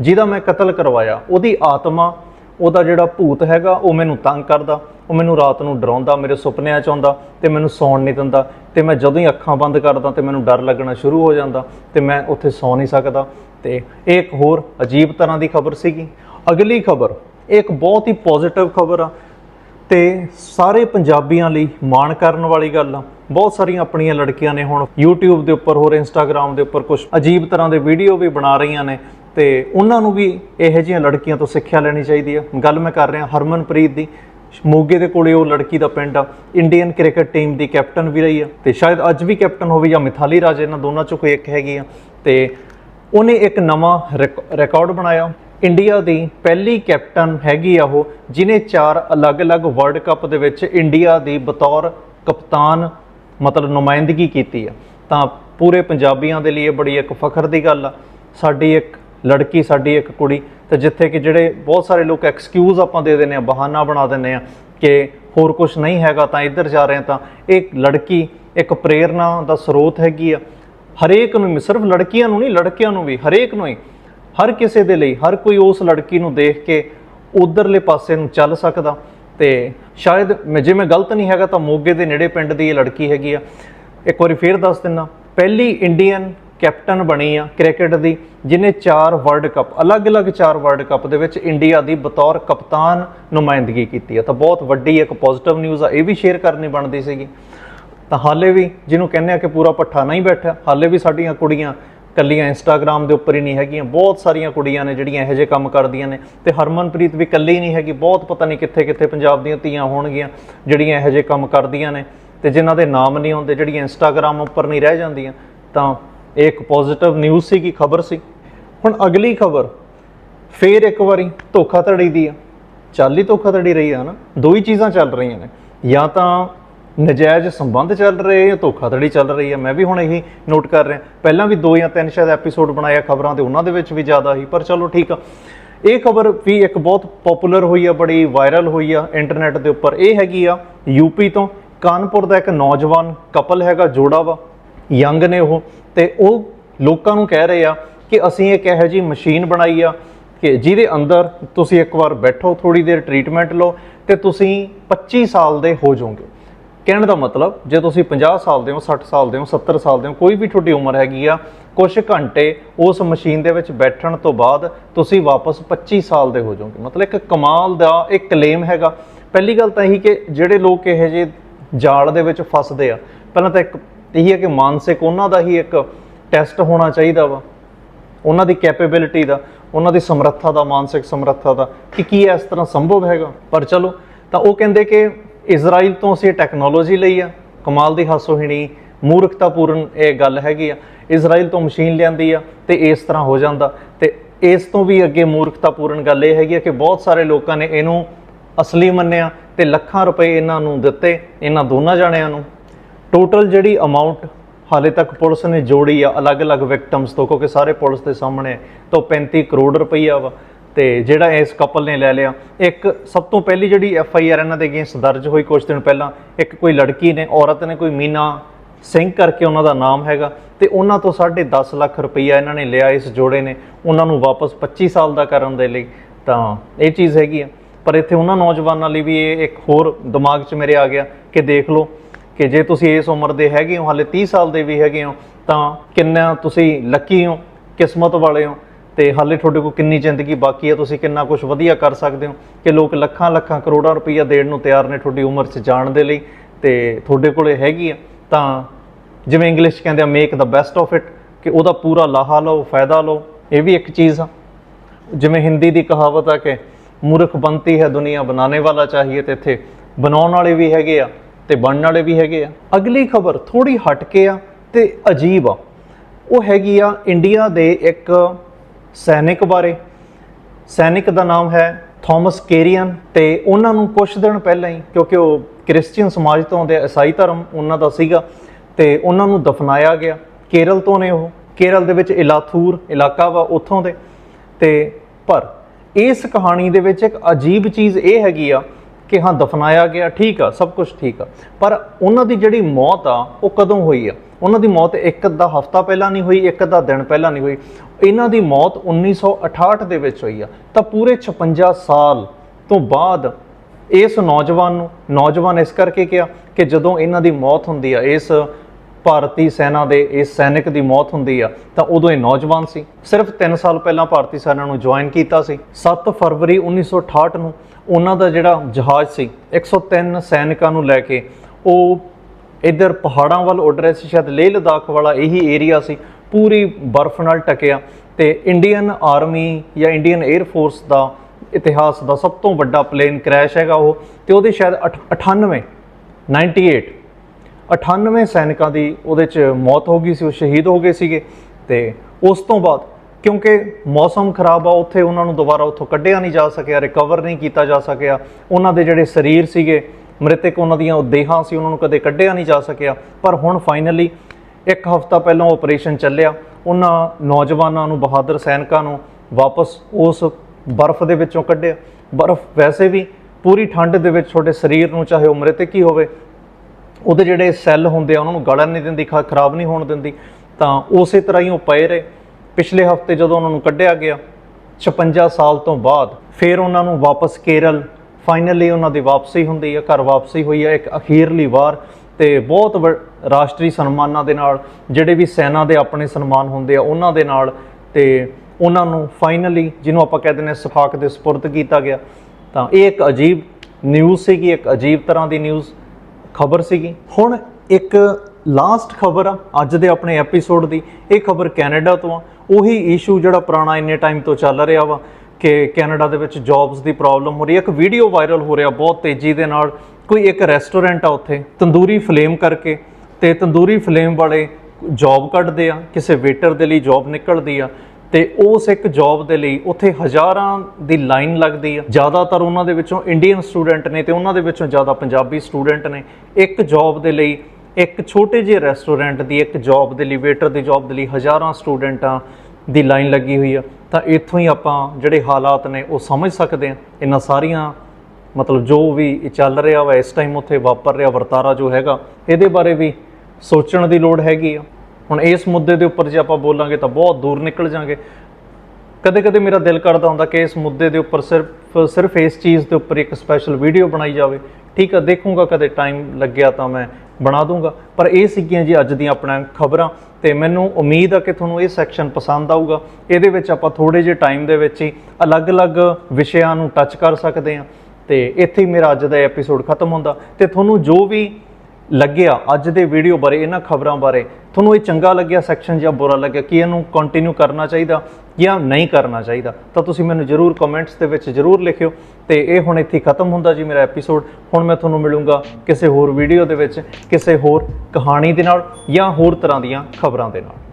ਜਿਹਦਾ ਮੈਂ ਕਤਲ ਕਰਵਾਇਆ, ਉਹਦੀ ਆਤਮਾ, ਉਹਦਾ ਜਿਹੜਾ ਭੂਤ ਹੈਗਾ, ਉਹ ਮੈਨੂੰ ਤੰਗ ਕਰਦਾ, ਉਹ ਮੈਨੂੰ ਰਾਤ ਨੂੰ ਡਰਾਉਂਦਾ, ਮੇਰੇ ਸੁਪਨਿਆਂ ਚ ਆਉਂਦਾ ਤੇ ਮੈਨੂੰ ਸੌਣ ਨਹੀਂ ਦਿੰਦਾ। ਤੇ ਮੈਂ ਜਦੋਂ ਹੀ ਅੱਖਾਂ ਬੰਦ ਕਰਦਾ ਤੇ ਮੈਨੂੰ ਡਰ ਲੱਗਣਾ ਸ਼ੁਰੂ ਹੋ ਜਾਂਦਾ ਤੇ ਮੈਂ ਉੱਥੇ ਸੌ ਨਹੀਂ ਸਕਦਾ। ਤੇ ਇਹ ਇੱਕ ਹੋਰ ਅਜੀਬ ਤਰ੍ਹਾਂ ਦੀ ਖਬਰ ਸੀਗੀ। ਅਗਲੀ ਖਬਰ, ਇਹ ਇੱਕ ਬਹੁਤ ਹੀ ਪੋਜ਼ਿਟਿਵ ਖਬਰ ਆ। ਤੇ ਸਾਰੇ ਪੰਜਾਬੀਆਂ ਲਈ ਮਾਣ ਕਰਨ ਵਾਲੀ ਗੱਲ ਆ। ਬਹੁਤ ਸਾਰੀਆਂ ਆਪਣੀਆਂ ਲੜਕੀਆਂ ਨੇ ਹੁਣ YouTube ਦੇ ਉੱਪਰ, ਹੋਰ Instagram ਦੇ ਉੱਪਰ ਕੁਝ ਅਜੀਬ ਤਰ੍ਹਾਂ ਦੇ ਵੀਡੀਓ ਵੀ ਬਣਾ ਰਹੀਆਂ ਨੇ ਤੇ ਉਹਨਾਂ ਨੂੰ ਵੀ ਇਹੋ ਜਿਹੀਆਂ ਲੜਕੀਆਂ ਤੋਂ ਸਿੱਖਿਆ ਲੈਣੀ ਚਾਹੀਦੀ ਆ। ਗੱਲ ਮੈਂ ਕਰ ਰਿਹਾ ਹਰਮਨਪ੍ਰੀਤ ਦੀ। ਮੋਗੇ ਦੇ ਕੋਲੇ ਉਹ ਲੜਕੀ ਦਾ ਪਿੰਡ ਆ। ਇੰਡੀਅਨ ਕ੍ਰਿਕਟ ਟੀਮ ਦੀ ਕੈਪਟਨ ਵੀ ਰਹੀ ਆ ਤੇ ਸ਼ਾਇਦ ਅੱਜ ਵੀ ਕੈਪਟਨ ਹੋਵੇ ਜਾਂ ਮਿਥਾਲੀ ਰਾਜ, ਇਹਨਾਂ ਦੋਨਾਂ ਚੋਂ ਕੋਈ ਇੱਕ ਹੈਗੀ ਆ। ਤੇ ਉਹਨੇ ਇੱਕ ਨਵਾਂ ਰਿਕਾਰਡ ਬਣਾਇਆ। ਇੰਡੀਆ ਦੀ ਪਹਿਲੀ ਕੈਪਟਨ ਹੈਗੀ ਆ ਉਹ ਜਿਨੇ ਚਾਰ ਅਲੱਗ-ਅਲੱਗ ਵਰਲਡ ਕੱਪ ਦੇ ਵਿੱਚ ਇੰਡੀਆ ਦੀ ਬਤੌਰ ਕਪਤਾਨ, ਮਤਲਬ ਨੁਮਾਇੰਦਗੀ ਕੀਤੀ ਆ। ਤਾਂ ਪੂਰੇ ਪੰਜਾਬੀਆਂ ਦੇ ਲਈ ਇਹ ਬੜੀ ਇੱਕ ਫਖਰ ਦੀ ਗੱਲ ਆ। ਸਾਡੀ ਇੱਕ ਲੜਕੀ, ਸਾਡੀ ਇੱਕ ਕੁੜੀ, ਤੇ ਜਿੱਥੇ ਕਿ ਜਿਹੜੇ ਬਹੁਤ ਸਾਰੇ ਲੋਕ ਐਕਸਕਿਊਜ਼ ਆਪਾਂ ਦੇ ਦਿੰਦੇ ਆ, ਬਹਾਨਾ ਬਣਾ ਦਿੰਦੇ ਆ ਕਿ ਹੋਰ ਕੁਝ ਨਹੀਂ ਹੈਗਾ, ਤਾਂ ਇੱਧਰ ਜਾ ਰਹੇ ਤਾਂ ਇੱਕ ਲੜਕੀ ਇੱਕ ਪ੍ਰੇਰਨਾ ਦਾ ਸਰੋਤ ਹੈਗੀ ਆ। ਹਰੇਕ ਨੂੰ ਸਿਰਫ ਲੜਕੀਆਂ ਨੂੰ ਨਹੀਂ, ਲੜਕਿਆਂ ਨੂੰ ਵੀ, ਹਰੇਕ ਨੂੰ ਹੀ ਹਰ ਕਿਸੇ ਦੇ ਲਈ, ਹਰ ਕੋਈ ਉਸ ਲੜਕੀ ਨੂੰ ਦੇਖ ਕੇ ਉਧਰਲੇ ਪਾਸੇ ਨੂੰ ਚੱਲ ਸਕਦਾ। ਤੇ ਸ਼ਾਇਦ ਮੈਂ ਜੇ ਮੈਂ ਗਲਤ ਨਹੀਂ ਹੈਗਾ ਤਾਂ ਮੋਗੇ ਦੇ ਨੇੜੇ ਪਿੰਡ ਦੀ ਇਹ ਲੜਕੀ ਹੈਗੀ ਆ। ਇੱਕ ਵਾਰੀ ਫੇਰ ਦੱਸ ਦਿੰਨਾ, ਪਹਿਲੀ ਇੰਡੀਅਨ ਕੈਪਟਨ ਬਣੀ ਆ ਕ੍ਰਿਕਟ ਦੀ ਜਿਨੇ ਚਾਰ ਵਰਲਡ ਕੱਪ, ਅਲੱਗ-ਅਲੱਗ ਚਾਰ ਵਰਲਡ ਕੱਪ ਦੇ ਵਿੱਚ ਇੰਡੀਆ ਦੀ ਬਤੌਰ ਕਪਤਾਨ ਨੁਮਾਇੰਦਗੀ ਕੀਤੀ ਆ। ਤਾਂ ਬਹੁਤ ਵੱਡੀ ਇੱਕ ਪੋਜ਼ਿਟਿਵ ਨਿਊਜ਼ ਆ, ਇਹ ਵੀ ਸ਼ੇਅਰ ਕਰਨੀ ਬਣਦੀ ਸੀਗੀ। ਤਾਂ ਹਾਲੇ ਵੀ ਜਿਹਨੂੰ ਕਹਿੰਦੇ ਆ ਕਿ ਪੂਰਾ ਪੱਠਾ ਨਹੀਂ ਬੈਠਾ ਹਾਲੇ ਵੀ ਸਾਡੀਆਂ ਕੁੜੀਆਂ ਕੱਲੀਆਂ ਇੰਸਟਾਗ੍ਰam ਦੇ ਉੱਪਰ ਹੀ ਨਹੀਂ ਹੈਗੀਆਂ। ਬਹੁਤ ਸਾਰੀਆਂ ਕੁੜੀਆਂ ਨੇ ਜਿਹੜੀਆਂ ਇਹੋ ਜਿਹੇ ਕੰਮ ਕਰਦੀਆਂ ਨੇ ਤੇ ਹਰਮਨਪ੍ਰੀਤ ਵੀ ਕੱਲੀ ਨਹੀਂ ਹੈਗੀ। ਬਹੁਤ ਪਤਾ ਨਹੀਂ ਕਿੱਥੇ ਕਿੱਥੇ ਪੰਜਾਬ ਦੀਆਂ ਧੀਆਂ ਹੋਣਗੀਆਂ ਜਿਹੜੀਆਂ ਇਹੋ ਜਿਹੇ ਕੰਮ ਕਰਦੀਆਂ ਨੇ ਤੇ ਜਿਨ੍ਹਾਂ ਦੇ ਨਾਮ ਨਹੀਂ ਹੁੰਦੇ, ਜਿਹੜੀਆਂ ਇੰਸਟਾਗ੍ਰam ਉੱਪਰ ਨਹੀਂ ਰਹਿ ਜਾਂਦੀਆਂ, ਤਾਂ ਇਹ ਇੱਕ ਪੋਜ਼ਿਟਿਵ ਨਿਊਜ਼ ਸੀ ਕੀ ਖਬਰ ਸੀ। ਹੁਣ ਅਗਲੀ ਖਬਰ, ਫੇਰ ਇੱਕ ਵਾਰੀ ਧੋਖਾਧੜੀ ਦੀ ਆ। ਚੱਲ ਹੀ ਧੋਖਾਧੜੀ ਰਹੀ ਆ ਨਾ ਦੋ ਹੀ ਚੀਜ਼ਾਂ ਚੱਲ ਰਹੀਆਂ ਨੇ। ਜਾਂ ਤਾਂ ਨਜਾਇਜ਼ ਸੰਬੰਧ ਚੱਲ ਰਹੇ ਆ ਧੋਖਾਧੜੀ ਚੱਲ ਰਹੀ ਆ ਮੈਂ ਵੀ ਹੁਣ ਇਹੀ ਨੋਟ ਕਰ ਰਿਹਾ। ਪਹਿਲਾਂ ਵੀ ਦੋ ਜਾਂ ਤਿੰਨ ਸ਼ਾਇਦ ਐਪੀਸੋਡ ਬਣਾਇਆ ਖਬਰਾਂ ਤੇ, ਉਹਨਾਂ ਦੇ ਵਿੱਚ ਵੀ ਜ਼ਿਆਦਾ ਹੀ, ਪਰ ਚਲੋ ਠੀਕ ਆ। ਇਹ ਖਬਰ ਵੀ ਇੱਕ ਬਹੁਤ ਪਪੂਲਰ ਹੋਈ ਆ, ਬੜੀ ਵਾਇਰਲ ਹੋਈ ਆ ਇੰਟਰਨੈਟ ਦੇ ਉੱਪਰ। ਇਹ ਹੈਗੀ ਆ ਯੂਪੀ ਤੋਂ। ਕਾਨਪੁਰ ਦਾ ਇੱਕ ਨੌਜਵਾਨ ਕਪਲ ਹੈਗਾ, ਜੋੜਾ ਵਾ ਯੰਗ ਨੇ ਉਹ। ਤੇ ਉਹ ਲੋਕਾਂ ਨੂੰ ਕਹਿ ਰਹੇ ਆ ਕਿ ਅਸੀਂ ਇੱਕ ਇਹੋ ਜਿਹੀ ਮਸ਼ੀਨ ਬਣਾਈ ਆ ਕਿ ਜਿਹਦੇ ਅੰਦਰ ਤੁਸੀਂ ਇੱਕ ਵਾਰ ਬੈਠੋ ਥੋੜੀ ਦੇਰ ਟ੍ਰੀਟਮੈਂਟ ਲਓ ਤੇ ਤੁਸੀਂ 25 ਸਾਲ ਦੇ ਹੋ ਜਾਓਗੇ। ਕਹਿਣ ਦਾ ਮਤਲਬ, ਜੇ ਤੁਸੀਂ 50 ਸਾਲ ਦੇ ਹੋ 60 ਸਾਲ ਦੇ ਹੋ 70 ਸਾਲ ਦੇ ਹੋ, ਕੋਈ ਵੀ ਤੁਹਾਡੀ ਉਮਰ ਹੈਗੀ ਆ ਕੁਝ ਘੰਟੇ ਉਸ ਮਸ਼ੀਨ ਦੇ ਵਿੱਚ ਬੈਠਣ ਤੋਂ ਬਾਅਦ ਤੁਸੀਂ ਵਾਪਸ 25 ਸਾਲ ਦੇ ਹੋ ਜਾਓਗੇ। ਮਤਲਬ ਇੱਕ ਕਮਾਲ ਦਾ ਇੱਕ ਕਲੇਮ ਹੈਗਾ। ਪਹਿਲੀ ਗੱਲ ਤਾਂ ਇਹੀ ਕਿ ਜਿਹੜੇ ਲੋਕ ਇਹੋ ਜਿਹੇ ਜਾਲ ਦੇ ਵਿੱਚ ਫਸਦੇ ਆ, ਪਹਿਲਾਂ ਤਾਂ ਇੱਕ ਇਹੀ ਹੈ ਕਿ ਮਾਨਸਿਕ ਉਹਨਾਂ ਦਾ ਹੀ ਇੱਕ ਟੈਸਟ ਹੋਣਾ ਚਾਹੀਦਾ ਵਾ। ਉਹਨਾਂ ਦੀ ਕੈਪੇਬਿਲਿਟੀ ਦਾ, ਉਹਨਾਂ ਦੀ ਸਮਰੱਥਾ ਦਾ, ਮਾਨਸਿਕ ਸਮਰੱਥਾ ਦਾ ਕਿ ਕੀ ਇਸ ਤਰ੍ਹਾਂ ਸੰਭਵ ਹੈਗਾ। ਪਰ ਚਲੋ, ਤਾਂ ਉਹ ਕਹਿੰਦੇ ਕਿ ਇਜ਼ਰਾਈਲ ਤੋਂ ਅਸੀਂ ਟੈਕਨੋਲੋਜੀ ਲਈ ਆ ਕਮਾਲ ਦੀ ਹਾਸੋਹੀਣੀ ਮੂਰਖਤਾਪੂਰਨ ਇਹ ਗੱਲ ਹੈਗੀ ਆ। ਇਜ਼ਰਾਈਲ ਤੋਂ ਮਸ਼ੀਨ ਲਿਆਂਦੀ ਆ ਤੇ ਇਸ ਤਰ੍ਹਾਂ ਹੋ ਜਾਂਦਾ। ਤੇ ਇਸ ਤੋਂ ਵੀ ਅੱਗੇ ਮੂਰਖਤਾਪੂਰਨ ਗੱਲ ਇਹ ਹੈਗੀ ਆ ਕਿ ਬਹੁਤ ਸਾਰੇ ਲੋਕਾਂ ਨੇ ਇਹਨੂੰ ਅਸਲੀ ਮੰਨਿਆ ਤੇ ਲੱਖਾਂ ਰੁਪਏ ਇਹਨਾਂ ਨੂੰ ਦਿੱਤੇ ਇਹਨਾਂ ਦੋਨਾਂ ਜਣਿਆਂ ਨੂੰ। ਟੋਟਲ ਜਿਹੜੀ ਅਮਾਉਂਟ ਹਾਲੇ ਤੱਕ ਪੁਲਿਸ ਨੇ ਜੋੜੀ ਆ ਅਲੱਗ-ਅਲੱਗ ਵਿਕਟਮਸ ਤੋਂ ਕਿਉਂਕਿ ਸਾਰੇ ਪੁਲਿਸ ਦੇ ਸਾਹਮਣੇ ਹੈ, ਤਾਂ ਉਹ 35 ਕਰੋੜ ਰੁਪਈਆ ਵਾ। ਤੇ ਜਿਹੜਾ ਇਸ ਕਪਲ ਨੇ ਲੈ ਲਿਆ, ਇੱਕ ਸਭ ਤੋਂ ਪਹਿਲੀ ਜਿਹੜੀ ਐਫ ਆਈ ਆਰ ਇਹਨਾਂ ਦੇ ਅਗੇਂਸਟ ਦਰਜ ਹੋਈ ਕੁਝ ਦਿਨ ਪਹਿਲਾਂ, ਇੱਕ ਕੋਈ ਲੜਕੀ ਨੇ, ਔਰਤ ਨੇ, ਕੋਈ ਮੀਨਾ ਸਿੰਘ ਕਰਕੇ ਉਹਨਾਂ ਦਾ ਨਾਮ ਹੈਗਾ, ਤੇ ਉਹਨਾਂ ਤੋਂ 10.5 ਲੱਖ ਰੁਪਈਆ ਇਹਨਾਂ ਨੇ ਲਿਆ ਇਸ ਜੋੜੇ ਨੇ, ਉਹਨਾਂ ਨੂੰ ਵਾਪਸ 25 ਸਾਲ ਦਾ ਕਰਨ ਦੇ ਲਈ, ਤਾਂ ਇਹ ਚੀਜ਼ ਹੈਗੀ ਆ। ਪਰ ਇੱਥੇ ਉਹਨਾਂ ਨੌਜਵਾਨਾਂ ਲਈ ਵੀ ਇਹ ਇੱਕ ਹੋਰ ਦਿਮਾਗ 'ਚ ਮੇਰੇ ਆ ਗਿਆ ਕਿ ਦੇਖ ਲਓ ਕਿ ਜੇ ਤੁਸੀਂ ਇਸ ਉਮਰ ਦੇ ਹੈਗੇ ਹੋ, ਹਾਲੇ 30 ਸਾਲ ਦੇ ਵੀ ਹੈਗੇ ਹੋ, ਤਾਂ ਕਿੰਨਾ ਤੁਸੀਂ ਲੱਕੀ ਹੋ, ਕਿਸਮਤ ਵਾਲੇ ਹੋ ਤੇ ਹਾਲੇ ਤੁਹਾਡੇ ਕੋਲ ਕਿੰਨੀ ਜ਼ਿੰਦਗੀ ਬਾਕੀ ਹੈ, ਤੁਸੀਂ ਕਿੰਨਾ ਕੁਝ ਵਧੀਆ ਕਰ ਸਕਦੇ ਹੋ ਕਿ ਲੋਕ ਲੱਖਾਂ ਲੱਖਾਂ ਕਰੋੜਾਂ ਰੁਪਈਆ ਦੇਣ ਨੂੰ ਤਿਆਰ ਨੇ ਤੁਹਾਡੀ ਉਮਰ 'ਚ ਜਾਣ ਦੇ ਲਈ ਤੇ ਤੁਹਾਡੇ ਕੋਲੇ ਹੈਗੀ ਆ, ਤਾਂ ਜਿਵੇਂ ਇੰਗਲਿਸ਼ ਕਹਿੰਦੇ ਆ make the best of it ਕਿ ਉਹਦਾ ਪੂਰਾ ਲਾਹਾ ਲਓ, ਫਾਇਦਾ ਲਓ, ਇਹ ਵੀ ਇੱਕ ਚੀਜ਼ ਆ। ਜਿਵੇਂ ਹਿੰਦੀ ਦੀ ਕਹਾਵਤ ਆ ਕਿ ਮੂਰਖ ਬੰਤੀ ਹੈ ਦੁਨੀਆ ਬਣਾਉਣੇ ਵਾਲਾ ਚਾਹੀਏ ਤੇ ਇੱਥੇ ਬਣਾਉਣ ਵਾਲੇ ਵੀ ਹੈਗੇ ਆ ਤੇ ਬਣਨ ਵਾਲੇ ਵੀ ਹੈਗੇ ਆ। ਅਗਲੀ ਖਬਰ ਥੋੜੀ ਹਟ ਕੇ ਆ ਤੇ ਅਜੀਬ ਆ। ਉਹ ਹੈਗੀ ਆ, ਇੰਡੀਆ ਦੇ ਇੱਕ ਸੈਨਿਕ ਬਾਰੇ। ਸੈਨਿਕ ਦਾ ਨਾਮ ਹੈ ਥਾਮਸ ਕੇਰੀਅਨ ਤੇ ਉਹਨਾਂ ਨੂੰ ਕੁਝ ਦਿਨ ਪਹਿਲਾਂ ਹੀ ਕਿਉਂਕਿ ਉਹ ਕ੍ਰਿਸਚੀਅਨ ਸਮਾਜ ਤੋਂ ਆਉਂਦੇ ਆ, ਈਸਾਈ ਧਰਮ ਉਹਨਾਂ ਦਾ ਸੀਗਾ ਤੇ ਉਹਨਾਂ ਨੂੰ ਦਫਨਾਇਆ ਗਿਆ। ਕੇਰਲ ਤੋਂ ਨੇ ਉਹ। ਕੇਰਲ ਦੇ ਵਿੱਚ ਇਲਾਥੂਰ ਇਲਾਕਾ ਵਾ ਉੱਥੋਂ ਦੇ। ਤੇ ਪਰ ਇਸ ਕਹਾਣੀ ਦੇ ਵਿੱਚ ਇੱਕ ਅਜੀਬ ਚੀਜ਼ ਇਹ ਹੈਗੀ ਆ ਕਿ ਹਾਂ ਦਫਨਾਇਆ ਗਿਆ ਠੀਕ ਆ ਸਭ ਕੁਝ ਠੀਕ ਆ। ਪਰ ਉਹਨਾਂ ਦੀ ਜਿਹੜੀ ਮੌਤ ਆ ਉਹ ਕਦੋਂ ਹੋਈ ਆ? ਉਹਨਾਂ ਦੀ ਮੌਤ ਇੱਕ ਅੱਧਾ ਹਫਤਾ ਪਹਿਲਾਂ ਨਹੀਂ ਹੋਈ, ਇੱਕ ਅੱਧਾ ਦਿਨ ਪਹਿਲਾਂ ਨਹੀਂ ਹੋਈ। ਇਹਨਾਂ ਦੀ ਮੌਤ 1968 ਦੇ ਵਿੱਚ ਹੋਈ ਆ। ਤਾਂ ਪੂਰੇ 56 ਸਾਲ ਤੋਂ ਬਾਅਦ ਇਸ ਨੌਜਵਾਨ ਨੂੰ, ਨੌਜਵਾਨ ਇਸ ਕਰਕੇ ਕਿਹਾ ਕਿ ਜਦੋਂ ਇਹਨਾਂ ਦੀ ਮੌਤ ਹੁੰਦੀ ਆ, ਇਸ ਭਾਰਤੀ ਸੈਨਾ ਦੇ, ਇਸ ਸੈਨਿਕ ਦੀ ਮੌਤ ਹੁੰਦੀ ਆ, ਤਾਂ ਉਦੋਂ ਇਹ ਨੌਜਵਾਨ ਸੀ। ਸਿਰਫ 3 ਸਾਲ ਪਹਿਲਾਂ ਭਾਰਤੀ ਸੈਨਾ ਨੂੰ ਜੁਆਇਨ ਕੀਤਾ ਸੀ। 7 ਫਰਵਰੀ 1968 ਨੂੰ ਉਹਨਾਂ ਦਾ ਜਿਹੜਾ ਜਹਾਜ਼ ਸੀ 103 ਸੈਨਿਕਾਂ ਨੂੰ ਲੈ ਕੇ ਉਹ ਇੱਧਰ ਪਹਾੜਾਂ ਵੱਲ ਉੱਡ ਰਹੇ ਸੀ, ਸ਼ਾਇਦ ਲੇਹ ਲਦਾਖ ਵਾਲਾ ਇਹੀ ਏਰੀਆ ਸੀ, ਪੂਰੀ ਬਰਫ਼ ਨਾਲ ਟਕਿਆ ਤੇ ਇੰਡੀਅਨ ਆਰਮੀ ਜਾਂ ਇੰਡੀਅਨ 에ਅਰ ਫੋਰਸ ਦਾ ਇਤਿਹਾਸ ਦਾ ਸਭ ਤੋਂ ਵੱਡਾ ਪਲੇਨ ਕ੍ਰੈਸ਼ ਹੈਗਾ ਉਹ, ਤੇ ਉਹਦੇ ਸ਼ਾਇਦ ਅਠ- 98 98 98 ਸੈਨਿਕਾਂ ਦੀ ਉਹਦੇ ਚ ਮੌਤ ਹੋ ਗਈ ਸੀ, ਉਹ ਸ਼ਹੀਦ ਹੋ ਗਏ ਸੀਗੇ। ਤੇ ਉਸ ਤੋਂ ਬਾਅਦ, ਕਿਉਂਕਿ ਮੌਸਮ ਖਰਾਬ ਆ, ਉੱਥੇ ਉਹਨਾਂ ਨੂੰ ਦੁਬਾਰਾ ਉੱਥੋਂ ਕੱਢਿਆ ਨਹੀਂ ਜਾ ਸਕਿਆ ਰਿਕਵਰ ਨਹੀਂ ਕੀਤਾ ਜਾ ਸਕਿਆ, ਉਹਨਾਂ ਦੇ ਜਿਹੜੇ ਸਰੀਰ ਸੀਗੇ ਮ੍ਰਿਤਕ ਉਹਨਾਂ ਦੀਆਂ ਉਹ ਦੇਹਾਂ ਸੀ, ਉਹਨਾਂ ਨੂੰ ਕਦੇ ਕੱਢਿਆ ਨਹੀਂ ਜਾ ਸਕਿਆ। ਪਰ ਹੁਣ ਫਾਈਨਲੀ ਇੱਕ ਹਫ਼ਤਾ ਪਹਿਲਾਂ ਆਪਰੇਸ਼ਨ ਚੱਲਿਆ। ਉਹਨਾਂ ਨੌਜਵਾਨਾਂ ਨੂੰ, ਬਹਾਦਰ ਸੈਨਿਕਾਂ ਨੂੰ ਵਾਪਸ ਉਸ ਬਰਫ਼ ਦੇ ਵਿੱਚੋਂ ਕੱਢਿਆ। ਬਰਫ਼ ਵੈਸੇ ਵੀ ਪੂਰੀ ਠੰਡ ਦੇ ਵਿੱਚ ਤੁਹਾਡੇ ਸਰੀਰ ਨੂੰ, ਚਾਹੇ ਉਹ ਮ੍ਰਿਤਕ ਹੀ ਹੋਵੇ, ਉਹਦੇ ਜਿਹੜੇ ਸੈੱਲ ਹੁੰਦੇ ਆ, ਉਹਨਾਂ ਨੂੰ ਗਲਣ ਨਹੀਂ ਦਿੰਦੀ, ਖ- ਖਰਾਬ ਨਹੀਂ ਹੋਣ ਦਿੰਦੀ। ਤਾਂ ਉਸੇ ਤਰ੍ਹਾਂ ਹੀ ਉਹ ਪਏ ਰਹੇ। ਪਿਛਲੇ ਹਫ਼ਤੇ ਜਦੋਂ ਉਹਨਾਂ ਨੂੰ ਕੱਢਿਆ ਗਿਆ 56 ਸਾਲ ਤੋਂ ਬਾਅਦ, ਫਿਰ ਉਹਨਾਂ ਨੂੰ ਵਾਪਸ ਕੇਰਲ ਫਾਈਨਲੀ ਉਹਨਾਂ ਦੀ ਵਾਪਸੀ ਹੁੰਦੀ ਹੈ, ਘਰ ਵਾਪਸੀ ਹੋਈ ਹੈ, ਇੱਕ ਅਖੀਰਲੀ ਵਾਰ ਤੇ ਬਹੁਤ ਵ- ਰਾਸ਼ਟਰੀ ਸਨਮਾਨਾਂ ਦੇ ਨਾਲ, ਜਿਹੜੇ ਵੀ ਸੈਨਾ ਦੇ ਆਪਣੇ ਸਨਮਾਨ ਹੁੰਦੇ ਆ, ਉਹਨਾਂ ਦੇ ਨਾਲ ਤੇ ਉਹਨਾਂ ਨੂੰ ਫਾਈਨਲੀ ਜਿਹਨੂੰ ਆਪਾਂ ਕਹਿੰਦੇ ਨੇ ਸਫਾਕ ਦੇ ਸਪੁਰਦ ਕੀਤਾ ਗਿਆ। ਤਾਂ ਇਹ ਇੱਕ ਅਜੀਬ ਨਿਊਜ਼ ਸੀਗੀ, ਇੱਕ ਅਜੀਬ ਤਰ੍ਹਾਂ ਦੀ ਨਿਊਜ਼ ਖਬਰ ਸੀਗੀ। ਹੁਣ ਇੱਕ ਲਾਸਟ ਖਬਰ ਆ, ਅੱਜ ਦੇ ਆਪਣੇ ਐਪੀਸੋਡ ਦੀ, ਇਹ ਖਬਰ ਕੈਨੇਡਾ ਤੋਂ ਆ। ਉਹੀ ਇਸ਼ੂ ਜਿਹੜਾ ਪੁਰਾਣਾ ਇੰਨੇ ਟਾਈਮ ਤੋਂ ਚੱਲ ਰਿਹਾ ਵਾ ਕਿ ਕੈਨੇਡਾ ਦੇ ਵਿੱਚ ਜੌਬਸ ਦੀ ਪ੍ਰੋਬਲਮ ਹੋ ਰਹੀ ਹੈ। ਇੱਕ ਵੀਡੀਓ ਵਾਇਰਲ ਹੋ ਰਿਹਾ ਬਹੁਤ ਤੇਜ਼ੀ ਦੇ ਨਾਲ। ਕੋਈ ਇੱਕ ਰੈਸਟੋਰੈਂਟ ਆ ਉੱਥੇ, ਤੰਦੂਰੀ ਫਲੇਮ ਕਰਕੇ ਤੇ ਤੰਦੂਰੀ ਫਲੇਮ ਵਾਲੇ ਜੌਬ ਕੱਢਦੇ ਆ, ਕਿਸੇ ਵੇਟਰ ਦੇ ਲਈ ਜੌਬ ਨਿਕਲਦੀ ਆ ਤੇ ਉਸ ਇੱਕ ਜੌਬ ਦੇ ਲਈ ਉੱਥੇ ਹਜ਼ਾਰਾਂ ਦੀ ਲਾਈਨ ਲੱਗਦੀ ਆ। ਜ਼ਿਆਦਾਤਰ ਉਹਨਾਂ ਦੇ ਵਿੱਚੋਂ ਇੰਡੀਅਨ ਸਟੂਡੈਂਟ ਨੇ ਤੇ ਉਹਨਾਂ ਦੇ ਵਿੱਚੋਂ ਜ਼ਿਆਦਾ ਪੰਜਾਬੀ ਸਟੂਡੈਂਟ ਨੇ। ਇੱਕ ਜੌਬ ਦੇ ਲਈ ਇੱਕ ਛੋਟੇ ਜਿਹੇ ਰੈਸਟੋਰੈਂਟ ਦੀ ਇੱਕ ਜੌਬ ਦੇ ਲਈ, ਵੇਟਰ ਦੀ ਜੌਬ ਦੇ ਲਈ ਹਜ਼ਾਰਾਂ ਸਟੂਡੈਂਟਾਂ ਦੀ ਲਾਈਨ ਲੱਗੀ ਹੋਈ ਆ। ਤਾਂ ਇੱਥੋਂ ਹੀ ਆਪਾਂ ਜਿਹੜੇ ਹਾਲਾਤ ਨੇ ਉਹ ਸਮਝ ਸਕਦੇ ਆ ਇਹਨਾਂ ਸਾਰੀਆਂ, ਮਤਲਬ ਜੋ ਵੀ ਇਹ ਚੱਲ ਰਿਹਾ ਵਾ, ਇਸ ਟਾਈਮ ਉੱਥੇ ਵਾਪਰ ਰਿਹਾ ਵਰਤਾਰਾ ਜੋ ਹੈਗਾ, ਇਹਦੇ ਬਾਰੇ ਵੀ ਸੋਚਣ ਦੀ ਲੋੜ ਹੈਗੀ ਆ। ਹੁਣ ਇਸ ਮੁੱਦੇ ਦੇ ਉੱਪਰ ਜੇ ਆਪਾਂ ਬੋਲਾਂਗੇ ਤਾਂ ਬਹੁਤ ਦੂਰ ਨਿਕਲ ਜਾਾਂਗੇ। ਕਦੇ ਕਦੇ ਮੇਰਾ ਦਿਲ ਕਰਦਾ ਹੁੰਦਾ ਕਿ ਇਸ ਮੁੱਦੇ ਦੇ ਉੱਪਰ ਸਿਰਫ ਸਿਰਫ ਇਸ ਚੀਜ਼ ਦੇ ਉੱਪਰ ਇੱਕ ਸਪੈਸ਼ਲ ਵੀਡੀਓ ਬਣਾਈ ਜਾਵੇ। ਠੀਕ ਆ, ਦੇਖੂੰਗਾ ਕਦੇ ਟਾਈਮ ਲੱਗਿਆ ਤਾਂ ਮੈਂ ਬਣਾ ਦੂੰਗਾ। ਪਰ ਇਹ ਸੀਗੀਆਂ ਜੀ ਅੱਜ ਦੀਆਂ ਆਪਣਾ ਖਬਰਾਂ ਤੇ ਮੈਨੂੰ ਉਮੀਦ ਆ ਕਿ ਤੁਹਾਨੂੰ ਇਹ ਸੈਕਸ਼ਨ ਪਸੰਦ ਆਊਗਾ। ਇਹਦੇ ਵਿੱਚ ਆਪਾਂ ਥੋੜੇ ਜਿਹੇ ਟਾਈਮ ਦੇ ਵਿੱਚ ਹੀ ਅਲੱਗ-ਅਲੱਗ ਵਿਸ਼ਿਆਂ ਨੂੰ ਟੱਚ ਕਰ ਸਕਦੇ ਹਾਂ ਤੇ ਇੱਥੇ ਹੀ ਮੇਰਾ ਅੱਜ ਦਾ ਐਪੀਸੋਡ ਖਤਮ ਹੁੰਦਾ। ਤੇ ਤੁਹਾਨੂੰ ਜੋ ਵੀ ਲੱਗਿਆ ਅੱਜ ਦੇ ਵੀਡੀਓ ਬਾਰੇ, ਇਹਨਾਂ ਖਬਰਾਂ ਬਾਰੇ, ਤੁਹਾਨੂੰ ਇਹ ਚੰਗਾ ਲੱਗਿਆ ਸੈਕਸ਼ਨ ਜਾਂ ਬੁਰਾ ਲੱਗਿਆ, ਕਿ ਇਹਨੂੰ ਕੰਟੀਨਿਊ ਕਰਨਾ ਚਾਹੀਦਾ? ਜਾਂ ਨਹੀਂ ਕਰਨਾ ਚਾਹੀਦਾ, ਤਾਂ ਤੁਸੀਂ ਮੈਨੂੰ ਜਰੂਰ ਕਮੈਂਟਸ ਦੇ ਵਿੱਚ ਜਰੂਰ ਲਿਖਿਓ। ਤੇ ਇਹ ਹੁਣ ਇੱਥੇ ਖਤਮ ਹੁੰਦਾ ਜੀ ਮੇਰਾ ਐਪੀਸੋਡ ਹੁਣ ਮੈਂ ਤੁਹਾਨੂੰ ਮਿਲੂੰਗਾ ਕਿਸੇ ਹੋਰ ਵੀਡੀਓ ਦੇ ਵਿੱਚ, ਕਿਸੇ ਹੋਰ ਕਹਾਣੀ ਦੇ ਨਾਲ ਜਾਂ ਹੋਰ ਤਰ੍ਹਾਂ ਦੀਆਂ ਖਬਰਾਂ ਦੇ ਨਾਲ।